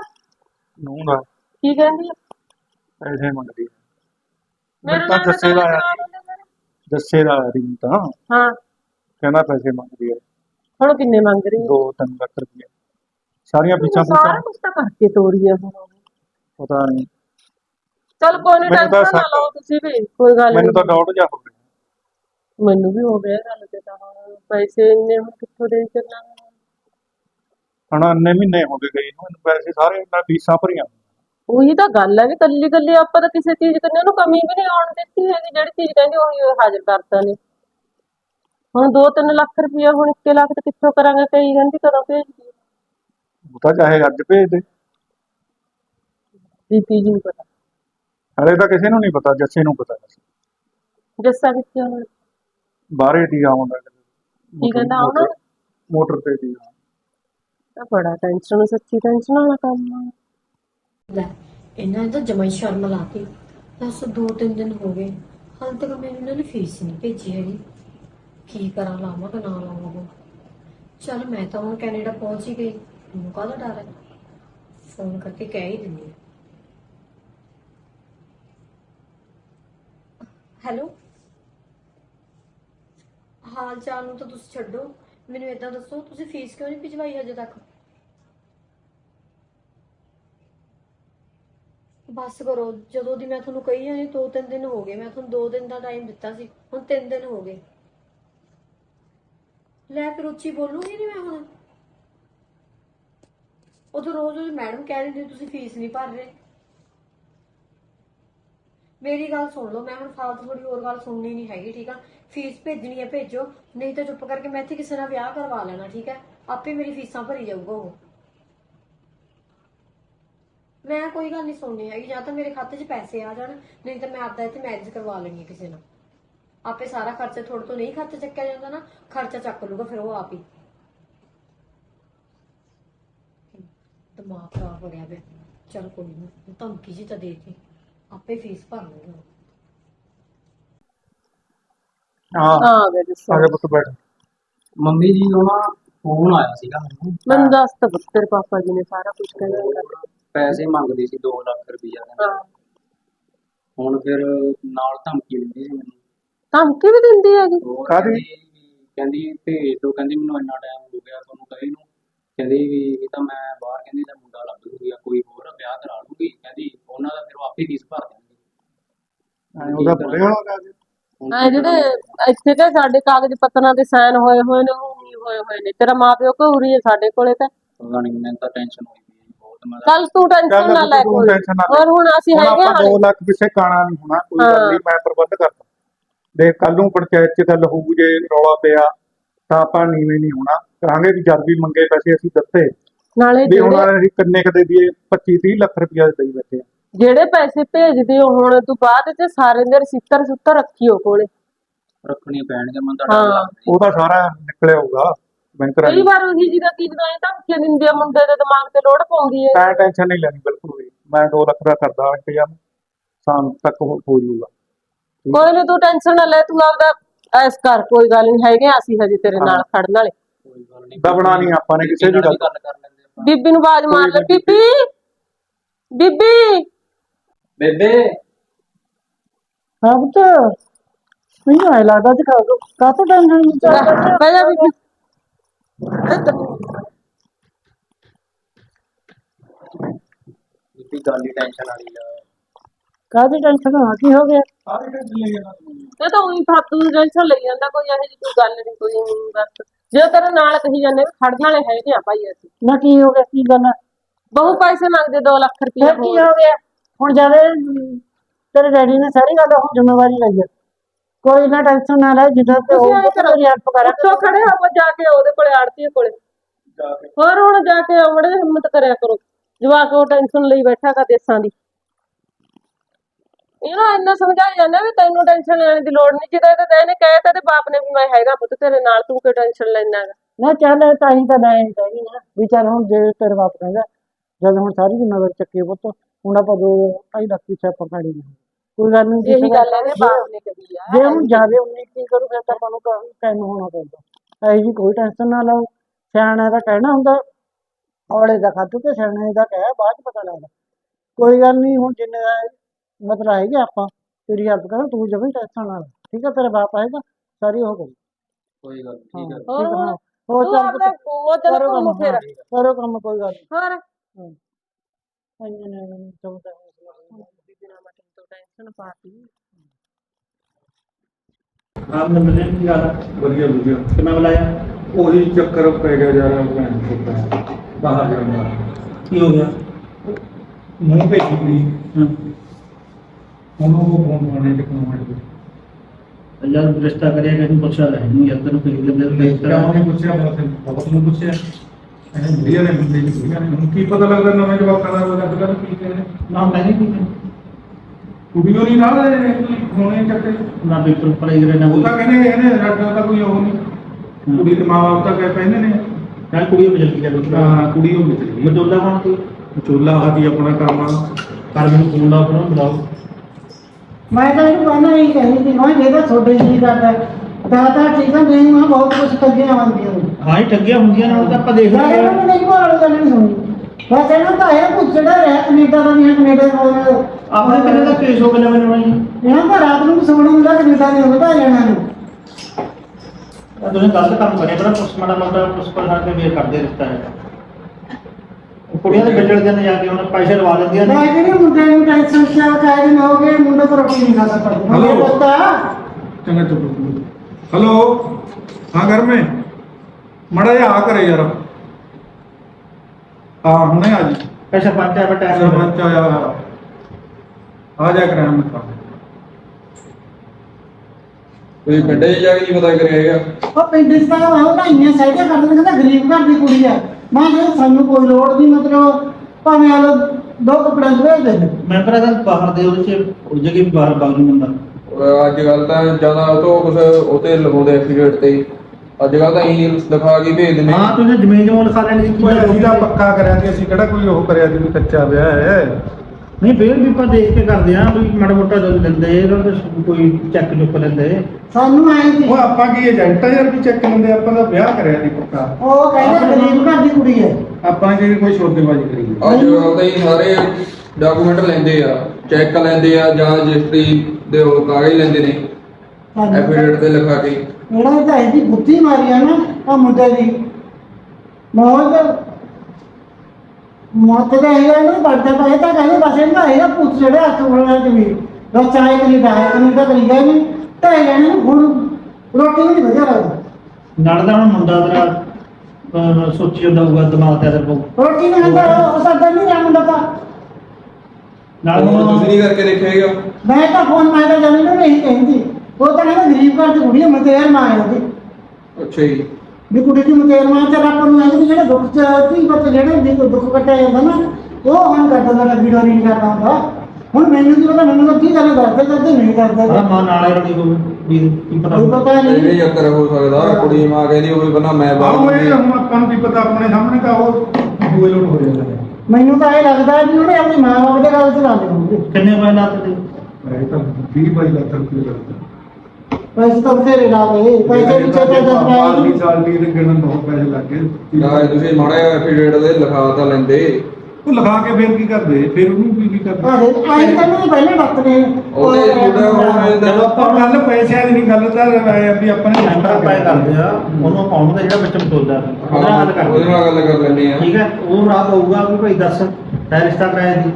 ਨੂੰ ਦਾ। ਕੀ ਕਹਿੰਦੀ ਆ? ਪੈਸੇ ਮੰਗਦੀ ਮੇਰੇ ਮੈਨੂੰ ਤਾਂ ਨਾਲ ਜੱਸੇ ਦਾ ਗੱਲ ਆਇਆ ਕਰਾ ਸੀ ਦਿੰਦੇ ਮੇਰੇ। ਜੱਸੇ ਦਾ ਮੈਨੂੰ ਤਾਂ। ਹਾਂ। ਕਹਿੰਦਾ ਪੈਸੇ ਮੰਗਦੀ ਹੈ। ਹੁਣ ਕਿੰਨੇ ਮੰਗ ਰਹੀ 2-3 ਲੱਖ ਰੁਪਏ ਸਾਰੀਆਂ ਫੀਸਾਂ ਸਾਰਾ ਫੀਸਾਂ ਕੁਝ ਤਾਂ ਕਰਕੇ ਤੋਰੀ ਆ ਹੁਣ। ਪਤਾ ਨਹੀਂ। ਚਲ ਕੋਈ ਨਹੀਂ ਮੈਨੂੰ ਤਾਂ ਟੈਨਸ਼ਨ ਨਾ ਲਓ ਤੁਸੀਂ ਵੀ ਕੋਈ ਗੱਲ ਮੈਨੂੰ ਤਾਂ ਡਾਊਟ ਜਾ ਹੋ ਗਿਆ। ਮੈਨੂੰ ਵੀ ਹੋ ਗਿਆ ਗੱਲ ਤੇ ਤਾਂ। ਹੁਣ ਪੈਸੇ ਇੰਨੇ ਹੁਣ ਕਿੱਥੋਂ ਦੇ ਚੱਲਾਂ ਹੁਣ ਇੰਨੇ ਮਹੀਨੇ ਹੋ ਗਏ ਗਈ ਨੂੰ। ਮੈਨੂੰ ਪੈਸੇ ਸਾਰੇ ਮੈਂ ਫੀਸਾਂ ਭਰੀਆਂ। ਉਹੀ ਤਾਂ ਗੱਲ ਹੈ ਵੀ ਕੱਲੀ ਕੱਲੀ ਆਪਾਂ ਤਾਂ ਕਿਸੇ ਚੀਜ਼ ਕੰਨੇ ਨੂੰ ਕਮੀ ਵੀ ਨਹੀਂ ਆਉਣ ਦਿੱਤੀ ਹੈਗੀ ਜਿਹੜੀ ਚੀਜ਼ ਕਹਿੰਦੇ ਉਹੀ ਉਹ ਹਾਜ਼ਰ ਕਰਤਾ ਨੇ। ਹੁਣ 2-3 ਲੱਖ ਰੁਪਇਆ ਹੁਣ 1 ਲੱਖ ਤੇ ਕਿੱਥੋਂ ਕਰਾਂਗੇ ਕਈ ਕਹਿੰਦੀ ਕਦੋਂ ਭੇਜਦੀ ਉਹ ਤਾਂ ਚਾਹੇ ਅੱਜ ਭੇਜ ਦੇ। ਦੀਪੀ ਜੀ ਨੂੰ ਪਤਾ। ਹਲੇ ਤਾਂ ਕਿਸੇ ਨੂੰ ਨਹੀਂ ਪਤਾ ਜੱਸੇ ਨੂੰ ਪਤਾ। ਜੱਸਾ ਕਿੱਥੇ ਹੁਣ ਬਾਹਰੇ ਦੀ ਆਉਂਦਾ ਕੀ ਕਹਿੰਦਾ ਆਉਣਾ? ਮੋਟਰ ਤੇ ਦੀ ਤਾਂ ਬੜਾ ਟੈਨਸ਼ਨ ਸੱਚੀ ਟੈਨਸ਼ਨ ਵਾਲਾ ਕੰਮ ਆ। ਲੈ ਇਹਨਾਂ ਨੇ ਤਾਂ ਜਮਾਂ ਹੀ ਸ਼ਰਮ ਲਾਤੀ ਬਸ ਦੋ ਤਿੰਨ ਦਿਨ ਹੋ ਗਏ। ਹਾਲ ਤੱਕ ਮੈਨੂੰ ਇਹਨਾਂ ਨੇ ਫੀਸ ਨਹੀਂ ਭੇਜੀ ਹੈਗੀ। ਕੀ ਕਰਾਂ ਲਾਵਾਂ ਕਿ ਨਾ ਲਾਵਾਂ ਹੁਣ? ਚਲ ਮੈਂ ਤਾਂ ਹੁਣ ਕੈਨੇਡਾ ਪਹੁੰਚ ਹੀ ਗਈ। ਮੈਨੂੰ ਕਾਹਦਾ ਡਰ ਹੈ? ਫੋਨ ਕਰਕੇ ਕਹਿ ਹੀ ਦਿੰਦੀ ਹੈਲੋ? ਹਾਲ ਚਾਲ ਨੂੰ ਤਾਂ ਤੁਸੀਂ ਛੱਡੋ। ਮੈਨੂੰ ਇਦਾਂ ਦੱਸੋ ਤੁਸੀਂ ਫੀਸ ਕਿਉਂ ਨਹੀਂ ਭਿਜਵਾਈ ਹਜੇ ਤੱਕ? ਬਸ ਕਰੋ। ਜਦੋਂ ਦੀ ਮੈਂ ਤੁਹਾਨੂੰ ਕਹੀ ਜਾਂਦੀ ਦੋ ਤਿੰਨ ਦਿਨ ਹੋ ਗਏ। ਮੈਂ ਤੁਹਾਨੂੰ ਦੋ ਦਿਨ ਦਾ ਟਾਈਮ ਦਿੱਤਾ ਸੀ। ਹੁਣ ਤਿੰਨ ਦਿਨ ਹੋ ਗਏ। ਲੈ ਫਿਰ ਉੱਚੀ ਬੋਲੂਗੀ ਨਹੀਂ ਮੈਂ ਹੁਣ? ਉਦੋਂ ਰੋਜ਼ ਰੋਜ਼ ਮੈਡਮ ਕਹਿ ਦਿੰਦੀ ਤੁਸੀਂ ਫੀਸ ਨਹੀਂ ਭਰ ਰਹੇ। ਮੇਰੀ ਗੱਲ ਸੁਣ ਲਓ, ਮੈਂ ਹੁਣ ਫਾਲਤੂ ਥੋੜੀ ਹੋਰ ਗੱਲ ਸੁਣਨੀ ਨਹੀਂ ਹੈਗੀ, ਠੀਕ ਆ? ਫੀਸ ਭੇਜਣੀ ਹੈ ਭੇਜੋ। ਨਹੀਂ ਤਾਂ ਚੁੱਪ ਕਰਕੇ ਮੈਂ ਇੱਥੇ ਕਿਸੇ ਨਾਲ ਵਿਆਹ ਕਰਵਾ ਲੈਣਾ, ਠੀਕ ਹੈ ਆਪੇ ਮੇਰੀ ਫੀਸਾਂ ਭਰੀ ਜਾਊਗਾ ਉਹ। ਮੈਂ ਕੋਈ ਗੱਲ ਨਹੀਂ ਸੁਣਨੀ ਹੈਗੀ ਜਾਂ ਤਾਂ ਮੇਰੇ ਖਾਤੇ 'ਚ ਪੈਸੇ ਆ ਜਾਣ ਨਹੀਂ ਤਾਂ ਮੈਂ ਆਪਦਾ ਇੱਥੇ ਮੈਰਿਜ ਕਰਵਾ ਲੈਣੀ ਹੈ ਕਿਸੇ ਨਾਲ। ਆਪੇ ਸਾਰਾ ਖਰਚਾ ਥੋੜੇ ਤੋਂ ਨਹੀਂ ਖਰਚਾ ਚੱਕਿਆ ਜਾਂਦਾ ਨਾ ਖਰਚਾ ਚੱਕ ਲੂਗਾ ਫਿਰ ਉਹ ਆਪ ਹੀ। ਦਿਮਾਗ ਖਰਾਬ ਹੋ ਗਿਆ ਬੇ ਚਲ ਕੋਈ ਨਾ ਧਮਕੀ ਜੀ ਤਾਂ ਦੇ ਕੇ ਆਪੇ ਫੀਸ ਭਰ ਲੂਗਾ ਹਾਂ ਆ ਗਏ ਦੱਸੋ ਆਗੇ ਪੁੱਤ ਬੈਠ। ਮੰਮੀ ਜੀ ਉਹ ਨਾ ਫੋਨ ਆਇਆ ਸੀਗਾ। ਮੈਨੂੰ ਮੈਨੂੰ ਦੱਸ ਤਾ ਪੁੱਤ, ਤੇਰੇ ਪਾਪਾ ਜੀ ਨੇ ਸਾਰਾ ਕੁਝ ਕਹਿਆ ਪੈਸੇ ਮੰਗਦੇ ਸੀ 2 ਲੱਖ ਰੁਪਈਆ ਹਾਂ। ਹੁਣ ਫਿਰ ਨਾਲ ਧਮਕੀ ਦਿੰਦੀ ਸੀ ਮੈਨੂੰ। ਧਮਕੀ ਵੀ ਦਿੰਦੀ ਹੈਗੀ? ਉਹ ਕਾਹਦੀ? ਕਹਿੰਦੀ ਕਹਿੰਦੀ ਭੇਜ ਦੋ ਕਹਿੰਦੀ ਮੈਨੂੰ ਇੰਨਾ ਟਾਈਮ ਹੋ ਗਿਆ ਤੁਹਾਨੂੰ ਕਹੇ ਨੂੰ। ਕਹਿੰਦੀ ਵੀ ਇਹ ਤਾਂ ਮੈਂ ਬਾਹਰ ਕਹਿੰਦੀ ਤਾਂ ਮੁੰਡਾ ਲੱਭ ਲੂਗੀ ਜਾਂ ਕੋਈ ਹੋਰ ਵਿਆਹ ਕਰਾ ਲੂਗੀ ਕਹਿੰਦੀ ਉਹਨਾਂ ਦਾ ਫਿਰ ਉਹ ਆਪੇ ਫੀਸ ਭਰ ਦੇਣਗੇ ਉਹਦਾ ਬੁਰੇ ਵਾਲਾ ਗਾ ਜੀ ਹੁਣ ਜਿਹੜੇ ਇੱਥੇ ਤੇ ਸਾਡੇ ਕਾਗਜ਼ ਪੱਤਰਾਂ ਤੇ ਸਾਈਨ ਹੋਏ ਹੋਏ ਨੇ ਉਹ ਨਹੀਂ ਹੋਏ ਹੋਏ ਨੇ। ਤੇਰਾ ਮਾਪਿਓ ਘੂਰੀ ਹੈ ਸਾਡੇ ਕੋਲੇ ਤਾਂ। ਪਤਾ ਨਹੀਂ ਮੈਨੂੰ ਤਾਂ ਟੈਨਸ਼ਨ ਹੋਈ। ਮੈਂ ਤਾਂ- ਚੱਲ ਤੂੰ ਟੈਨਸ਼ਨ ਨਾ ਲੈ ਕੋਈ। ਹੋਰ ਹੁਣ ਅਸੀਂ ਹੈਗੇ ਆਪਾਂ ਹਾਂ 2 ਲੱਖ ਪਿੱਛੇ ਕਾਣਾ ਨਹੀਂ ਹੋਣਾ ਕੋਈ ਗੱਲ। ਨਹੀਂ ਮੈਂ ਪ੍ਰਬੰਧ ਕਰਦਾ ਦੇਖ ਕੱਲ ਨੂੰ ਪੰਚਾਇਤ 'ਚ ਗੱਲ ਹੋਊ ਜੇ ਰੌਲਾ ਪਿਆ ਤਾਂ ਆਪਾਂ ਨੀਵੇਂ ਨਹੀਂ ਹੋਣਾ ਕਹਾਂਗੇ ਵੀ ਜਦ ਵੀ ਮੰਗੇ ਪੈਸੇ ਅਸੀਂ ਦਿੱਤੇ ਨਾਲੇ ਵੀ ਹੁਣ ਜਿਹੜੇ ਅਸੀਂ ਕਿੰਨੇ ਕਦੇ ਦੀਏ 25 30 ਲੱਖ ਰੁਪਇਆ ਦੇਈ ਬੈਠੇ ਆ ਜਿਹੜੇ ਪੈਸੇ ਭੇਜਦੇ ਹੋ ਹੁਣ ਤੂੰ ਬਾਅਦ ਚ ਸਾਰੇ ਦੇ ਰਸੀਤਰ ਸੁੱਤਰ ਰੱਖਿਓ ਕੋਲੇ ਰੱਖਣੀ ਪੈਣਗੇ ਮੈਨੂੰ ਤਾਂ ਡਰ ਹਾਂ। ਲੱਗਦਾ ਜੀ। ਉਹ ਤਾਂ ਸਾਰਾ ਨਿਕਲਿਆ ਹੋਊਗਾ ਬੈਂਕ ਕਈ ਰਾਹੀਂ ਵਾਰ ਉਹੀ ਜਿਹਦਾ ਕੀ ਜਦੋਂ ਇਹ ਧਮਕੀਆਂ ਦਿੰਦੇ ਆ ਮੁੰਡੇ ਦੇ ਦਿਮਾਗ ਤੇ ਲੋੜ ਪਾਉਂਦੀ ਹੈ ਤਾਂ ਟੈਨਸ਼ਨ ਨਹੀਂ ਲੈਣੀ ਬਿਲਕੁਲ ਵੀ। ਮੈਂ 2 ਲੱਖ ਦਾ ਕਰਦਾ ਇੰਤਜ਼ਾਮ ਸ਼ਾਮ ਤੱਕ ਹੋ ਹੋ ਜਾਊਗਾ। ਕੋਈ ਨੀ ਤੂੰ ਟੈਨਸ਼ਨ ਨਾ ਲੈ ਤੂੰ ਆਪਦਾ ਐਸ ਕਰ ਕੋਈ ਗੱਲ ਨਹੀਂ ਹੈਗੇ ਆ ਅਸੀਂ ਹਜੇ ਤੇਰੇ ਨਾਲ ਖੜਨ ਵਾਲੇ। ਕੋਈ ਗੱਲ ਨਹੀਂ ਦਬਣਾ ਨਹੀਂ ਆਪਾਂ ਨੇ ਕਿਸੇ ਦੀ ਗੱਲ ਵੀ ਗੱਲ। ਕਰ ਲੈਂਦੇ ਆਪਾਂ। ਬੀਬੀ ਨੂੰ ਆਵਾਜ਼ ਮਾਰ ਲੈ। ਬੀਬੀ ਬੀਬੀ। ਬੇਬੇ। ਹਾਂ ਪੁੱਤ। ਮੈਨੂੰ ਆਇਆ ਲੱਗਦਾ ਜੀ ਕਾਹਤੋਂ ਟੈਨਸ਼ਨ ਨਹੀਂ ਬਹਿ ਜਾ। ਬੀਬੀ। ਗੱਲ ਹੀ ਟੈਨਸ਼ਨ ਵਾਲੀ ਆ। ਕਾਹਦੀ ਟੈਨਸ਼ਨ ਆ? ਕੀ ਹੋ ਗਿਆ? ਸਾਰੀ ਟੈਨਸ਼ਨ ਲੈ ਜਾਣਾ ਇਹ ਤਾਂ ਉਹੀ ਫਾਤੂ ਟੈਨਸ਼ਨ ਲਈ ਜਾਂਦਾ ਕੋਈ ਇਹੋ ਜਿਹੀ ਕੋਈ ਗੱਲ ਨਹੀਂ ਕੋਈ ਨੀ ਬਸ। ਜੇ ਤੇਰੇ ਨਾਲ ਕਹੀ ਜਾਂਦੇ ਵੀ ਖੜਨ ਵਾਲੇ ਹੈਗੇ ਆ ਭਾਈ ਅਸੀਂ। ਨਾ ਕੀ ਹੋ ਗਿਆ ਕੀ ਗੱਲ ਬਹੁ ਪੈਸੇ ਮੰਗਦੇ 2 ਲੱਖ ਰੁਪਏ ਫਿਰ ਕੀ ਹੋ ਗਿਆ? ਹੁਣ ਜਾਵੇ ਤੇਰੇ ਡੈਡੀ ਨੇ ਸਾਰੀ ਗੱਲ ਉਹ ਜ਼ਿੰਮੇਵਾਰੀ ਲਈ ਹੈ ਕੋਈ ਨਾ ਟੈਨਸ਼ਨ ਨਾ ਲੈ ਜਿੱਦਾਂ ਤੇ ਤੁਸੀਂ ਉਹ ਐਂ ਕਰੋ। ਕਰਾਂਗੇ ਉੱਥੋਂ ਖੜੇ ਹੋ ਜਾ ਕੇ ਉਹਦੇ ਕੋਲੇ ਆੜਤੀ ਕੋਲੇ? ਜਾ ਕੇ। ਹੋਰ ਹੁਣ ਜਾ ਕੇ ਮੜੇ ਹਿੰਮਤ ਕਰਿਆ ਕਰੋ। ਜਵਾਕ ਉਹ ਟੈਨਸ਼ਨ ਲਈ ਬੈਠਾ ਕਾ ਦੇਸਾਂ ਦੀ। ਇਹਨਾਂ ਇੰਨਾ ਸਮਝਾਈ ਜਾਂਦਾ ਵੀ ਤੈਨੂੰ ਟੈਨਸ਼ਨ ਲੈਣ ਦੀ ਲੋੜ ਨਹੀਂ ਜਿਹਦਾ ਤੇ ਇਹਨੇ ਕਹਿਤਾ ਤੇ ਬਾਪ ਨੇ ਵੀ ਮੈਂ ਹੈਗਾ ਪੁੱਤ ਤੇਰੇ ਨਾਲ ਤੂੰ ਕਿਉਂ ਟੈਨਸ਼ਨ ਲੈਣਾ ਨਾ ਚੱਲ ਤਾਂ ਹੀ ਤਾਂ ਮੈਂ ਕਹੀ ਨਾ ਵੀ ਚੱਲ ਹੁਣ ਜੇ ਤੇਰੇ ਬਾਪ ਕਹਿੰਦਾ ਜਦ ਹੁਣ ਸਾਰੀ ਜ਼ਿੰਮੇਵਾਰੀ ਚੱਕੀ ਪੁੱਤ ਹੁਣ ਆਪਾਂ ਦੋ ਢਾਈ ਲੱਖ ਪਿੱਛੇ ਆਪਾਂ ਕਾੜੀ ਨਹੀਂ ਕੋਈ ਗੱਲ ਨਹੀਂ ਇਹੀ ਗੱਲ ਇਹਦੇ ਬਾਪ ਨੇ ਕਹੀ ਆ ਜੇ ਹੁਣ ਜਾਵੇ ਉਨੀ ਕੀ ਕਰੂ ਫਿਰ ਤਾਂ ਆਪਾਂ ਨੂੰ ਕਹਿਣ ਹੋਣਾ ਪੈਂਦਾ। ਐ ਜੀ ਕੋਈ ਟੈਨਸ਼ਨ ਨਾ ਲਓ। ਸਿਆਣਾ ਦਾ ਕਹਿਣਾ ਹੁੰਦਾ ਔਲੇ ਦਾ ਖਾਤੂ ਤੇ ਸਿਆਣੇ ਦਾ ਕਹਿ ਬਾਅਦ ਚ ਪਤਾ ਲੱਗਦਾ। ਕੋਈ ਗੱਲ ਨਹੀਂ ਹੁਣ ਜਿੰਨੇ ਮਤਲਬ ਹੈਗੇ ਆਪਾਂ ਤੇਰੀ ਹੈਲਪ ਕਰਾਂ ਤੂੰ ਜਮੀ ਟੈਨਸ਼ਨ ਨਾ ਲੈ। ਠੀਕ ਹੈ ਤੇਰਾ ਬਾਪ ਆਏਗਾ ਸਾਰੀ ਉਹ ਕਰੂ। ਕੋਈ ਗੱਲ ਠੀਕ ਹੈ ਹੋਰ ਹੈ। ਹੁਣ ਤੂੰ ਚੱਲ ਆਪਦਾ ਉਹ ਚੱਲ ਕਰੋ ਘੁੰਮ ਕੰਮ ਫਿਰ ਕਰੋ ਕੰਮ ਕੋਈ ਗੱਲ ਨਹੀਂ ਹੋਰ? ਇੰਨੇ ਨੇ ਚੌਦਾ ਟੈਨਸ਼ਨ ਪਾਤੀ ਆਪ ਨੇ ਮਿਲਣ ਕੀ ਗੱਲ ਵਧੀਆ ਵਧੀਆ। ਕਿੰਨਾ ਬੁਲਾਇਆ ਉਹੀ ਚੱਕਰ ਪੈ ਗਿਆ ਯਾਰ ਭੈਣ ਚੋਦਾ ਬਾਹਰ ਜਾਣ ਦਾ। ਕੀ ਹੋ ਗਿਆ? ਮੂੰਹ ਭੇਜੀ ਕੁੜੀ। ਹਾਂ। ਹੁਣ ਉਹ ਫੋਨ ਮਾਰਨੇ ਤੇ ਕਿਉਂ ਹਟ ਗਈ ਜਦ ਰਿਸ਼ਤਾ ਕਰਿਆ ਕਿ ਪੁੱਛਿਆ ਲੈ ਨਹੀਂ ਜਦ ਤੈਨੂੰ ਗੱਲ ਨਹੀਂ ਕਿਉਂ ਨਹੀਂ ਪੁੱਛਿਆ? ਮੈਂ ਤੇ ਬਹੁਤ ਨੂੰ ਪੁੱਛਿਆ। ਇਹ ਵਧੀਆ ਨੇ ਵਧੀਆ ਨੇ ਕੀ ਪਤਾ ਲੱਗਦਾ ਨਵੇਂ ਜਵਾਕਾਂ ਦਾ ਉਹ ਅੱਜ ਕੱਲ੍ਹ ਕੀ ਕਹਿੰਦੇ। ਨਾਮ ਲੈ ਨਹੀਂ ਕੀ ਕੁੜੀਓ ਨਹੀਂ ਨਾ ਰਹੇ ਹੋਣੇ ਚੱਕੇ। ਨਾ ਬਿਲਕੁਲ ਪੜਾਈ ਕਰੇ ਨਾ ਉਹ ਤਾਂ ਕਹਿੰਦੇ ਇਹਨੇ ਰੱਖਦਾ ਤਾਂ ਕੋਈ ਉਹ ਨਹੀਂ। ਕੁੜੀ ਦੇ ਮਾਂ-ਬਾਪ ਤਾਂ ਕਹਿ ਕਹਿੰਦੇ ਨੇ। ਨਾਲ ਕੁੜੀ ਨੂੰ ਜਲਦੀ ਕਰ ਦੋ ਹਾਂ ਕੁੜੀ ਉਹ ਮਿੱਤਰੀ ਮਜੋਲਾ ਕੌਣ ਤੂੰ ਚੋਲਾ ਆਦੀ ਆਪਣਾ ਕੰਮ ਆ। ਕਰ ਮੈਨੂੰ ਫੋਨ ਲਾਓ ਕਰੋ ਬੁਲਾਓ। ਮੈਂ ਤਾਂ ਇਹਨੂੰ ਪਹਿਲਾਂ ਹੀ ਕਹਿੰਦੀ ਸੀ ਮੈਂ ਜਿਹੜਾ ਤੁਹਾਡੇ ਜੀ ਕਰਦਾ ਦਾਦਾ ਠੀਕ ਆ ਨਹੀਂ ਮੈਂ ਬਹੁਤ ਕੁਝ ਕੱਢੀਆਂ ਆਉਂਦੀਆਂ ਹਾਂ ਹੀ ਠੱਗੀਆਂ ਹੁੰਦੀਆਂ ਨੇ ਉਹ ਤਾਂ ਆਪਾਂ ਦੇਖ ਨੂੰ ਨਹੀਂ ਭਾਲ ਗੱਲ ਨਹੀਂ ਸੁਣੀ ਬਸ ਇਹਨਾਂ ਦਾ ਹੈ ਕੁਝ ਜਿਹੜਾ ਰਹਿ ਕੈਨੇਡਾ ਦਾ ਨਹੀਂ ਹੈ ਕੈਨੇਡਾ ਦਾ ਆਪਣੇ ਕਿੰਨੇ ਦਾ ਕੇਸ ਹੋ ਕਿੰਨੇ ਮੈਨੂੰ ਭਾਈ ਇਹਨਾਂ ਦਾ ਰਾਤ ਨੂੰ ਸੌਣਾ ਹੁੰਦਾ ਕੈਨੇਡਾ ਦੇ ਹੁੰਦਾ ਜਾਣਾ ਨੂੰ ਤਾਂ ਤੁਸੀਂ ਗਲਤ ਕੰਮ ਕਰਿਆ ਪਰ ਉਸ ਮਾੜਾ ਮੋਟਾ ਉਸ ਪਰ ਹਰ ਕੇ ਵੇਰ ਕਰਦੇ ਰਿਸ਼ਤਾ ਹੈ ਉਹ ਕੁੜੀਆਂ ਦੇ ਗੱਜੜ ਦੇ ਨੇ ਜਾ ਕੇ ਹੁਣ ਪੈਸੇ ਲਵਾ ਲੈਂਦੀਆਂ ਨੇ। ਮੈਂ ਕਿਹੜੇ ਮੁੰਡੇ ਨੂੰ ਟੈਨਸ਼ਨ ਕਿਆ ਕਾਇਦ ਨਾ ਹੋ ਗਏ ਮੁੰਡਾ ਤਾਂ ਰੋਟੀ ਨਹੀਂ ਖਾ ਸਕਦਾ। Hello? ਮੇਰੇ ਪੁੱਤਾ। ਚੰਗਾ ਚੁੱਪ ਹੈਲੋ ਹਾਂ ਘਰ ਮੇ? ਮੜਾ ਜਾ ਆ ਕਰੇ ਯਾਰ। ਹਾਂ ਹੁਣੇ ਆ ਜੀ। ਅੱਛਾ ਪੰਜ ਆ ਬਟਾ ਸਰਪੰਚ ਆਇਆ ਹੋਇਆ ਆ ਜਾ ਕਰਾਂ ਮੈਂ ਤਾਂ ਕੋਈ ਪਿੰਡੇ ਜਾ ਕੇ ਨਹੀਂ ਪਤਾ ਕਰਿਆ ਹੈਗਾ? ਉਹ ਪਿੰਡ ਇਸ ਤਰ੍ਹਾਂ ਉਹ ਤਾਂ ਇੰਨੇ ਸਾਈਡੇ ਕਰਦੇ ਕਹਿੰਦਾ ਗਰੀਬ ਘਰ ਦੀ ਕੁੜੀ ਆ। ਮੈਂ ਕਿਹਾ ਸਾਨੂੰ ਕੋਈ ਲੋੜ ਨਹੀਂ ਮਤਲਬ ਭਾਵੇਂ ਆ ਦੋ ਕਪੜੇ ਦੇ ਦੇ ਮੈਂਬਰਾਂ ਦਾ ਬਾਹਰ ਦੇ ਉਹਦੇ ਚ ਉਲਝ ਕੇ ਬਾਹਰ ਬਾਗ ਨਹੀਂ ਹੁੰਦਾ। ਅੱਜ ਕੱਲ ਤਾਂ ਜ਼ਿਆਦਾ ਤੋਂ ਕੁਝ ਉਹਤੇ ਲਗਾਉਂਦੇ ਐਫੀਲੀਏਟ ਤੇ ਅੱਜ ਕੱਲ ਤਾਂ ਇਹੀ ਲਿਖਾ ਕੇ ਭੇਜ ਦਿੰਦੇ ਹਾਂ ਤੁਸੀਂ ਜ਼ਮੀਨ ਜਮੂਨ ਲਿਖਾ ਲੈਣੀ ਕੋਈ ਅਸੀਂ ਤਾਂ ਪੱਕਾ ਕਰਿਆ ਸੀ ਅਸੀਂ ਕਿਹੜਾ ਕੋਈ ਉਹ ਕਰਿਆ ਸੀ ਵੀ ਕੱਚਾ ਵਿਆਹ ਹੈ। ਨਹੀਂ ਫੇਰ ਵੀ ਆਪਾਂ ਦੇਖ ਕੇ ਕਰਦੇ ਆ ਵੀ ਮਾੜਾ ਮੋਟਾ ਦੁੱਧ ਦਿੰਦੇ ਇਹਨਾਂ ਦਾ ਕੋਈ ਚੈੱਕ ਚੁੱਕ ਲੈਂਦੇ। ਸਾਨੂੰ ਆਏ ਸੀ। ਉਹ ਆਪਾਂ ਕੀ ਏਜੰਟ ਆ ਯਾਰ ਵੀ ਚੈੱਕ ਲੈਂਦੇ ਆਪਾਂ ਤਾਂ ਵਿਆਹ ਕਰਿਆ ਸੀ ਪੱਕਾ। ਉਹ ਕਹਿੰਦਾ ਗਰੀਬ ਘਰ ਦੀ ਕੁੜੀ ਹੈ। ਆਪਾਂ ਜਿਹੜੀ ਕੋਈ ਸੌਦੇਬਾਜ਼ੀ ਕਰੀ ਅੱਜ ਕੱਲ ਤਾਂ ਹੀ ਸਾਰੇ ਡਾਕੂਮੈਂਟ ਲੈਂਦੇ ਆ ਚੈੱਕ ਲੈਂਦੇ ਆ ਜਾਂ ਰਜਿਸਟਰੀ ਦੇ ਉਹ ਕਾਗਜ਼ ਲੈਂਦੇ ਨੇ। ਸਾਨੂੰ ਐਫੀਡੇਟ ਤੇ ਲਿਖਾ ਕੇ। ਜਿਹੜਾ ਤਾਂ ਇਹਦੀ ਬੁੱਧੀ ਮਾਰੀ ਆ ਨਾ ਆ ਮੁੰਡੇ ਦੀ ਮੌਤ ਮੌਤ ਦਾ ਇਹ ਨਾ ਵੱਡਾ ਤਾਂ ਇਹ ਤਾਂ ਕਹਿੰਦੇ ਬਸ ਇਹਨਾਂ ਇਹ ਪੁੱਤ ਜਿਹੜੇ ਹੱਥ ਉਹਨਾਂ ਚ ਵੀ ਰਚਾਏ ਕਰੀ ਦਾ ਹੈ ਕਰੀ ਦਾ ਕਰੀ ਗਏ ਨਹੀਂ। ਤਾਂ ਇਹ ਜਾਣੇ ਨੂੰ ਹੁਣ ਰੋਟੀ ਵੀ ਨਹੀਂ ਵਧੀਆ ਲੱਗਦੀ। ਨਾਲ ਦਾ ਹੁਣ ਮੁੰਡਾ ਤੇਰਾ ਸੋਚੀ ਜਾਂਦਾ ਹੋਊਗਾ ਦਿਮਾਗ ਤੇ ਅਸਰ ਪਊ ਰੋਟੀ ਨਹੀਂ ਖਾਂਦਾ ਉਹ ਸਾਡਾ ਨਹੀਂ ਰਿਹਾ ਮੁੰਡਾ ਤਾਂ। ਨਾਲ ਹੁਣ ਹੁਣ ਤੁਸੀਂ ਨਹੀਂ ਕਰਕੇ ਦੇਖਿਆਗਾ ਮੈਂ ਤਾਂ ਫੋਨ ਮੈਂ ਤਾਂ ਜਾਣੀ ਨੂੰ ਨਹੀਂ ਕਹਿੰਦੀ। ਉਹ ਤਾਂ ਕਹਿੰਦਾ ਗਰੀਬ ਘਰ ਦੀ ਕੁੜੀ ਹੈ ਮਤੇਰ ਮਾਂ ਹੈ ਉਹਦੀ। ਅੱਛਾ ਜੀ। ਵੀ ਕੁੜੀ ਦੀ ਮਤੇਰ ਮਾਂ ਚੱਲ ਆਪਾਂ ਨੂੰ ਐਂ ਜਿਹੜੇ ਦੁੱਖ ਚ ਧੀ ਬੱਚ ਜਿਹੜੇ ਵੀ ਦੁੱਖ ਕੱਟਿਆ ਜਾਂਦਾ ਨਾ ਉਹ ਹੁਣ ਕੱਟਦਾ ਦਾ ਵੀਡੀਓ ਨਹੀਂ ਕਰਦਾ ਹੁੰਦਾ। ਹੁਣ ਮੈਨੂੰ ਕੀ ਪਤਾ ਮੈਨੂੰ ਤਾਂ ਕੀ ਗੱਲ ਕਰਦੇ ਕਰਦੇ ਨਹੀਂ ਕਰਦੇ। ਹਾਂ ਮਾਂ ਨਾਲੇ ਰਣੀ ਹੋਵੇ ਵੀ ਕੀ ਪਤਾ। ਕੋਈ ਪਤਾ ਇਹ ਨਹੀਂ। ਵੀ ਚੱਕਰ ਹੋ ਸਕਦਾ ਕੁੜੀ ਮਾਂ ਕਹਿੰਦੀ ਹੋਵੇ ਬੰਨਾ ਮੈਂ ਬਾਹਰ ਆਹੋ ਇਹ ਹੁਣ ਆਪਾਂ ਨੂੰ ਕੀ ਪਤਾ ਆਪਣੇ ਸਾਹਮਣੇ ਤਾਂ ਉਹ ਦੂਏ ਲੋਟ ਹੋ ਜਾਂਦਾ ਮੈਨੂੰ ਤਾਂ ਇਹ ਲੱਗਦਾ ਵੀ ਉਹਨੇ ਆਪਣੀ ਮਾਂ ਬਾਪ ਦੇ ਗੱਲ ਚ ਲਾ ਦੇ ਹੋਣਗੇ ਕਿੰਨੇ ਪੈਸੇ ਲਾਤੇ ਤੇ? ਇਹ ਤਾਂ 20 22 ਲੱਖ ਰੁਪਏ ਲੱਗਦਾ ਪੈਸੇ ਤਾਂ ਬਥੇਰੇ ਲਾ ਦੇ ਪੈਸੇ ਪਿੱਛੇ ਤਾਂ ਦਸ ਪਾਲੀ ਪਾਏ ਸਾਲ ਦੀ ਦੇ ਗਿਣਨ ਬਹੁਤ ਪੈਸੇ ਲੱਗ ਗਏ। ਜਾਂ ਤੁਸੀਂ ਮਾੜਾ ਐਫੀਡੇਟ ਦੇ ਲਿਖਾ ਤਾਂ ਲੈਂਦੇ। ਉਹ ਲਗਾ ਕੇ ਫੇਰ ਕੀ ਕਰਦੇ? ਫੇਰ ਉਹਨੂੰ ਕੀ ਕੀ ਕਰਦੇ? ਆਹ ਆਈ ਤਾਂ ਨਹੀਂ ਪਹਿਲੇ ਵਕਤ ਨੇ ਉਹਦੇ ਮੁੰਡਾ ਉਹ ਜਦੋਂ ਆਪਾਂ ਗੱਲ ਪੈਸਿਆਂ ਦੀ ਨਹੀਂ ਗੱਲ ਤਾਂ ਆਏ ਆ ਵੀ ਆਪਾਂ ਨੇ ਮੈਂਬਰ ਪਾਏ ਕਰਦੇ ਆ ਉਹਨੂੰ ਅਕਾਊਂਟ ਦਾ ਜਿਹੜਾ ਵਿੱਚ ਵਿਚੋਲਾ ਉਹਦੇ ਨਾਲ ਗੱਲ ਉਹਦੇ ਕਰਦੇ ਨਾਲ ਗੱਲ ਕਰ ਲੈਂਦੇ ਆ ਠੀਕ ਹੈ ਉਹ ਰਾਤ ਹੋਊਗਾ ਵੀ ਭਾਈ ਦੱਸ ਤੈ ਰਿਸ਼ਤਾ ਕਰਾਇਆ ਸੀ।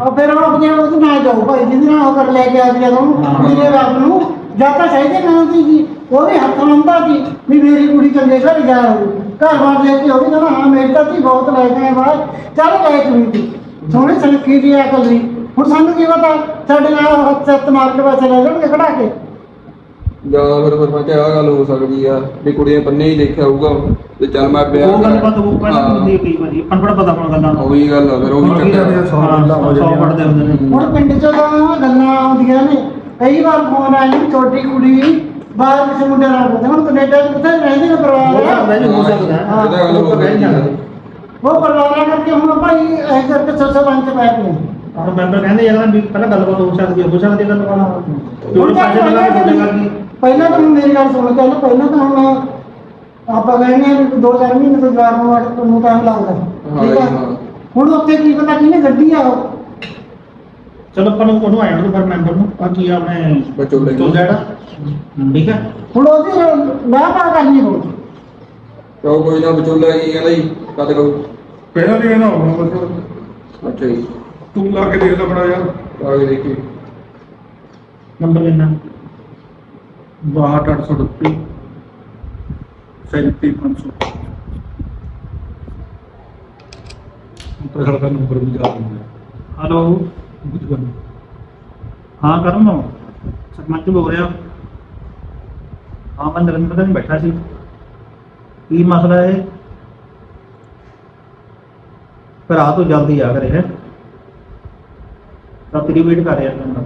ਆ ਫਿਰ ਉਹ ਆਪਣੇ ਉਹਦੇ ਨਾਲ ਜਾਊ ਭਾਈ ਜਿਹਦੇ ਨਾਲ ਉਹ ਕਰ ਲੈ ਕੇ ਆ ਹਾਂ। ਮੇਰੇ ਬਾਪ ਨੂੰ। ਜਾਂ ਤਾਂ ਚਾਹੀਦੇ ਨਾ ਸੀ ਜੀ ਉਹ ਵੀ ਹੱਥ ਲੰਦਾ ਸੀ ਵੀ ਮੇਰੀ ਕੁੜੀ ਚੰਗੇ ਘਰ ਜਾ ਰਹੀ ਘਰ ਬਾਰ ਲੈ ਕੇ ਉਹ ਵੀ ਕਹਿੰਦਾ ਹਾਂ ਮੇਰੇ ਤਾਂ ਸੀ ਬਹੁਤ ਲੈ ਗਏ ਬਾਹਰ। ਚੱਲ ਲੈ ਕੁੜੀ ਦੀ ਸੋਹਣੀ ਸਲਕੀ ਦੀ ਅਕਲ ਦੀ ਹੁਣ ਸਾਨੂੰ ਕੀ ਪਤਾ? ਸਾਡੇ ਨਾਲ ਹੱਥ ਸੱਤ ਮਾਰ ਕੇ ਪਾਸੇ ਲੈ ਜਾਣਗੇ ਖੜਾ ਕੇ। ਜਾਂ ਫਿਰ ਸਰਪੰਚ ਆ ਗੱਲ ਹੋ ਸਕਦੀ ਆ ਵੀ ਕੁੜੀ ਨੇ ਬੰਨੇ ਹੀ ਦੇਖਿਆ ਹੋਊਗਾ। ਤੇ ਚੱਲ ਮੈਂ ਉਹ ਗੱਲ ਬਾਤ ਉਹ ਪਹਿਲਾਂ ਹਾਂ। ਹੁੰਦੀ ਕਈ ਵਾਰੀ ਆਪਾਂ ਨੂੰ ਬੜਾ ਪਤਾ ਹੁਣ ਗੱਲਾਂ ਦਾ। ਉਹੀ ਗੱਲ ਆ ਫਿਰ ਉਹੀ ਚੱਕਰ ਆ। ਸੌ। ਪੜਦੇ ਹੁੰਦੇ ਨੇ। ਹੁਣ ਪਿੰਡ ਚੋਂ ਤਾਂ ਗੱਲਾਂ ਆਉਂਦੀਆਂ ਨੇ। ਕਈ ਵਾਰ ਫੋਨ ਆਏ ਨੇ ਛੋਟੀ ਕੁੜੀ ਬਾਹਰ ਕਿਸੇ ਮੁੰਡੇ ਨਾਲ ਕਰਦੇ ਹੁਣ ਕੈਨੇਡਾ ਚ ਕਿੱਥੇ ਰਹਿੰਦੇ ਨੇ ਪਰਿਵਾਰ? ਜੀ ਹੋ ਸਕਦਾ। ਹੈ। ਗੱਲ ਸਕਦੀ ਉਹ ਪਰਿਵਾਰਾਂ ਕਰਕੇ ਹੁਣ ਭਾਈ ਐ ਕਰਕੇ ਸੱਸਾ ਬੰਦ ਚ ਬੈਠ ਗਏ। ਮੈਂਬਰ ਕਹਿੰਦੇ ਯਾਰ ਵੀ ਪਹਿਲਾਂ ਗੱਲਬਾਤ ਹੋ ਸਕਦੀ ਹੈ ਹੋ ਸਕਦੀ ਹੈ ਗੱਲਬਾਤ ਕਿਉਂ ਹੁਣ ਤਾਂ ਪੈਸੇ ਲਗਾ ਕੇ ਪਹਿਲਾਂ ਬੰਦੇ ਕਰਦੀ ਪਹਿਲਾਂ ਤਾਂ ਮੇਰੀ ਗੱਲ ਸੁਣ ਚੱਲ ਪਹਿਲਾਂ ਤਾਂ ਹੁਣ ਆਪਾਂ ਕਹਿੰਦੇ ਆ ਵੀ ਦੋ ਚਾਰ ਮਹੀਨੇ ਤੋਂ ਜਵਾਰ ਨੂੰ ਨੂੰ ਟਾਈਮ ਲੱਗਦਾ। ਠੀਕ ਜੀ, ਆ? ਹਾਂ। ਹੁਣ ਉੱਥੇ ਕੀ ਪਤਾ ਕਿਹਨੇ ਗੱਡੀ ਆ ਉਹ। ਚਲੋ ਆਪਾਂ ਨੂੰ ਉਹਨੂੰ ਆਇਆ ਨੂੰ ਪਰ ਮੈਂਬਰ ਨੂੰ ਆ ਕੀ ਆ ਆਪਣੇ ਵਿਚੋਲੇ ਨੂੰ। ਜਿਹੜਾ ਠੀਕ ਹੈ ਹੁਣ ਉਹਦੀ ਲਾਹ ਪਾ ਕਰਨੀ ਹੋਊ ਚਲੋ ਕੋਈ ਨਾ ਵਿਚੋਲਾ ਕੀ ਕਹਿੰਦਾ ਜੀ ਕਦ ਕਹੂ ਪਹਿਲਾਂ ਵੀ ਇਹਨਾਂ ਹੋਣਾ ਬਸ ਅੱਛਾ ਜੀ। ਤੂੰ ਲਾ ਕੇ ਦੇਖ ਲੈ ਬੜਾ ਯਾਰ। ਆ ਕੇ ਦੇਖੀ। ਨੰਬਰ ਕਿੰਨਾ 62838 37500 ਤਾਂ ਸਾਡਾ ਨੰਬਰ ਵੀ ਜਾ ਦਿੰਦਾ ਹੈਲੋ ਕੁਝ ਗੱਲ ਹਾਂ, ਕਰਨ ਸਰਪੰਚ ਬੋਲ ਰਿਹਾ। ਹਾਂ, ਮੈਂ ਨਰਿੰਦਰ ਸਿੰਘ ਬੈਠਾ ਸੀ। ਕੀ ਮਸਲਾ ਹੈ ਭਰਾ ਤੋਂ ਜਲਦੀ ਆ ਕਰੇ, ਹੈ। ਤਾਂ ਤੇਰੀ ਵੇਟ ਕਰ ਰਿਹਾ ਮੈਂ।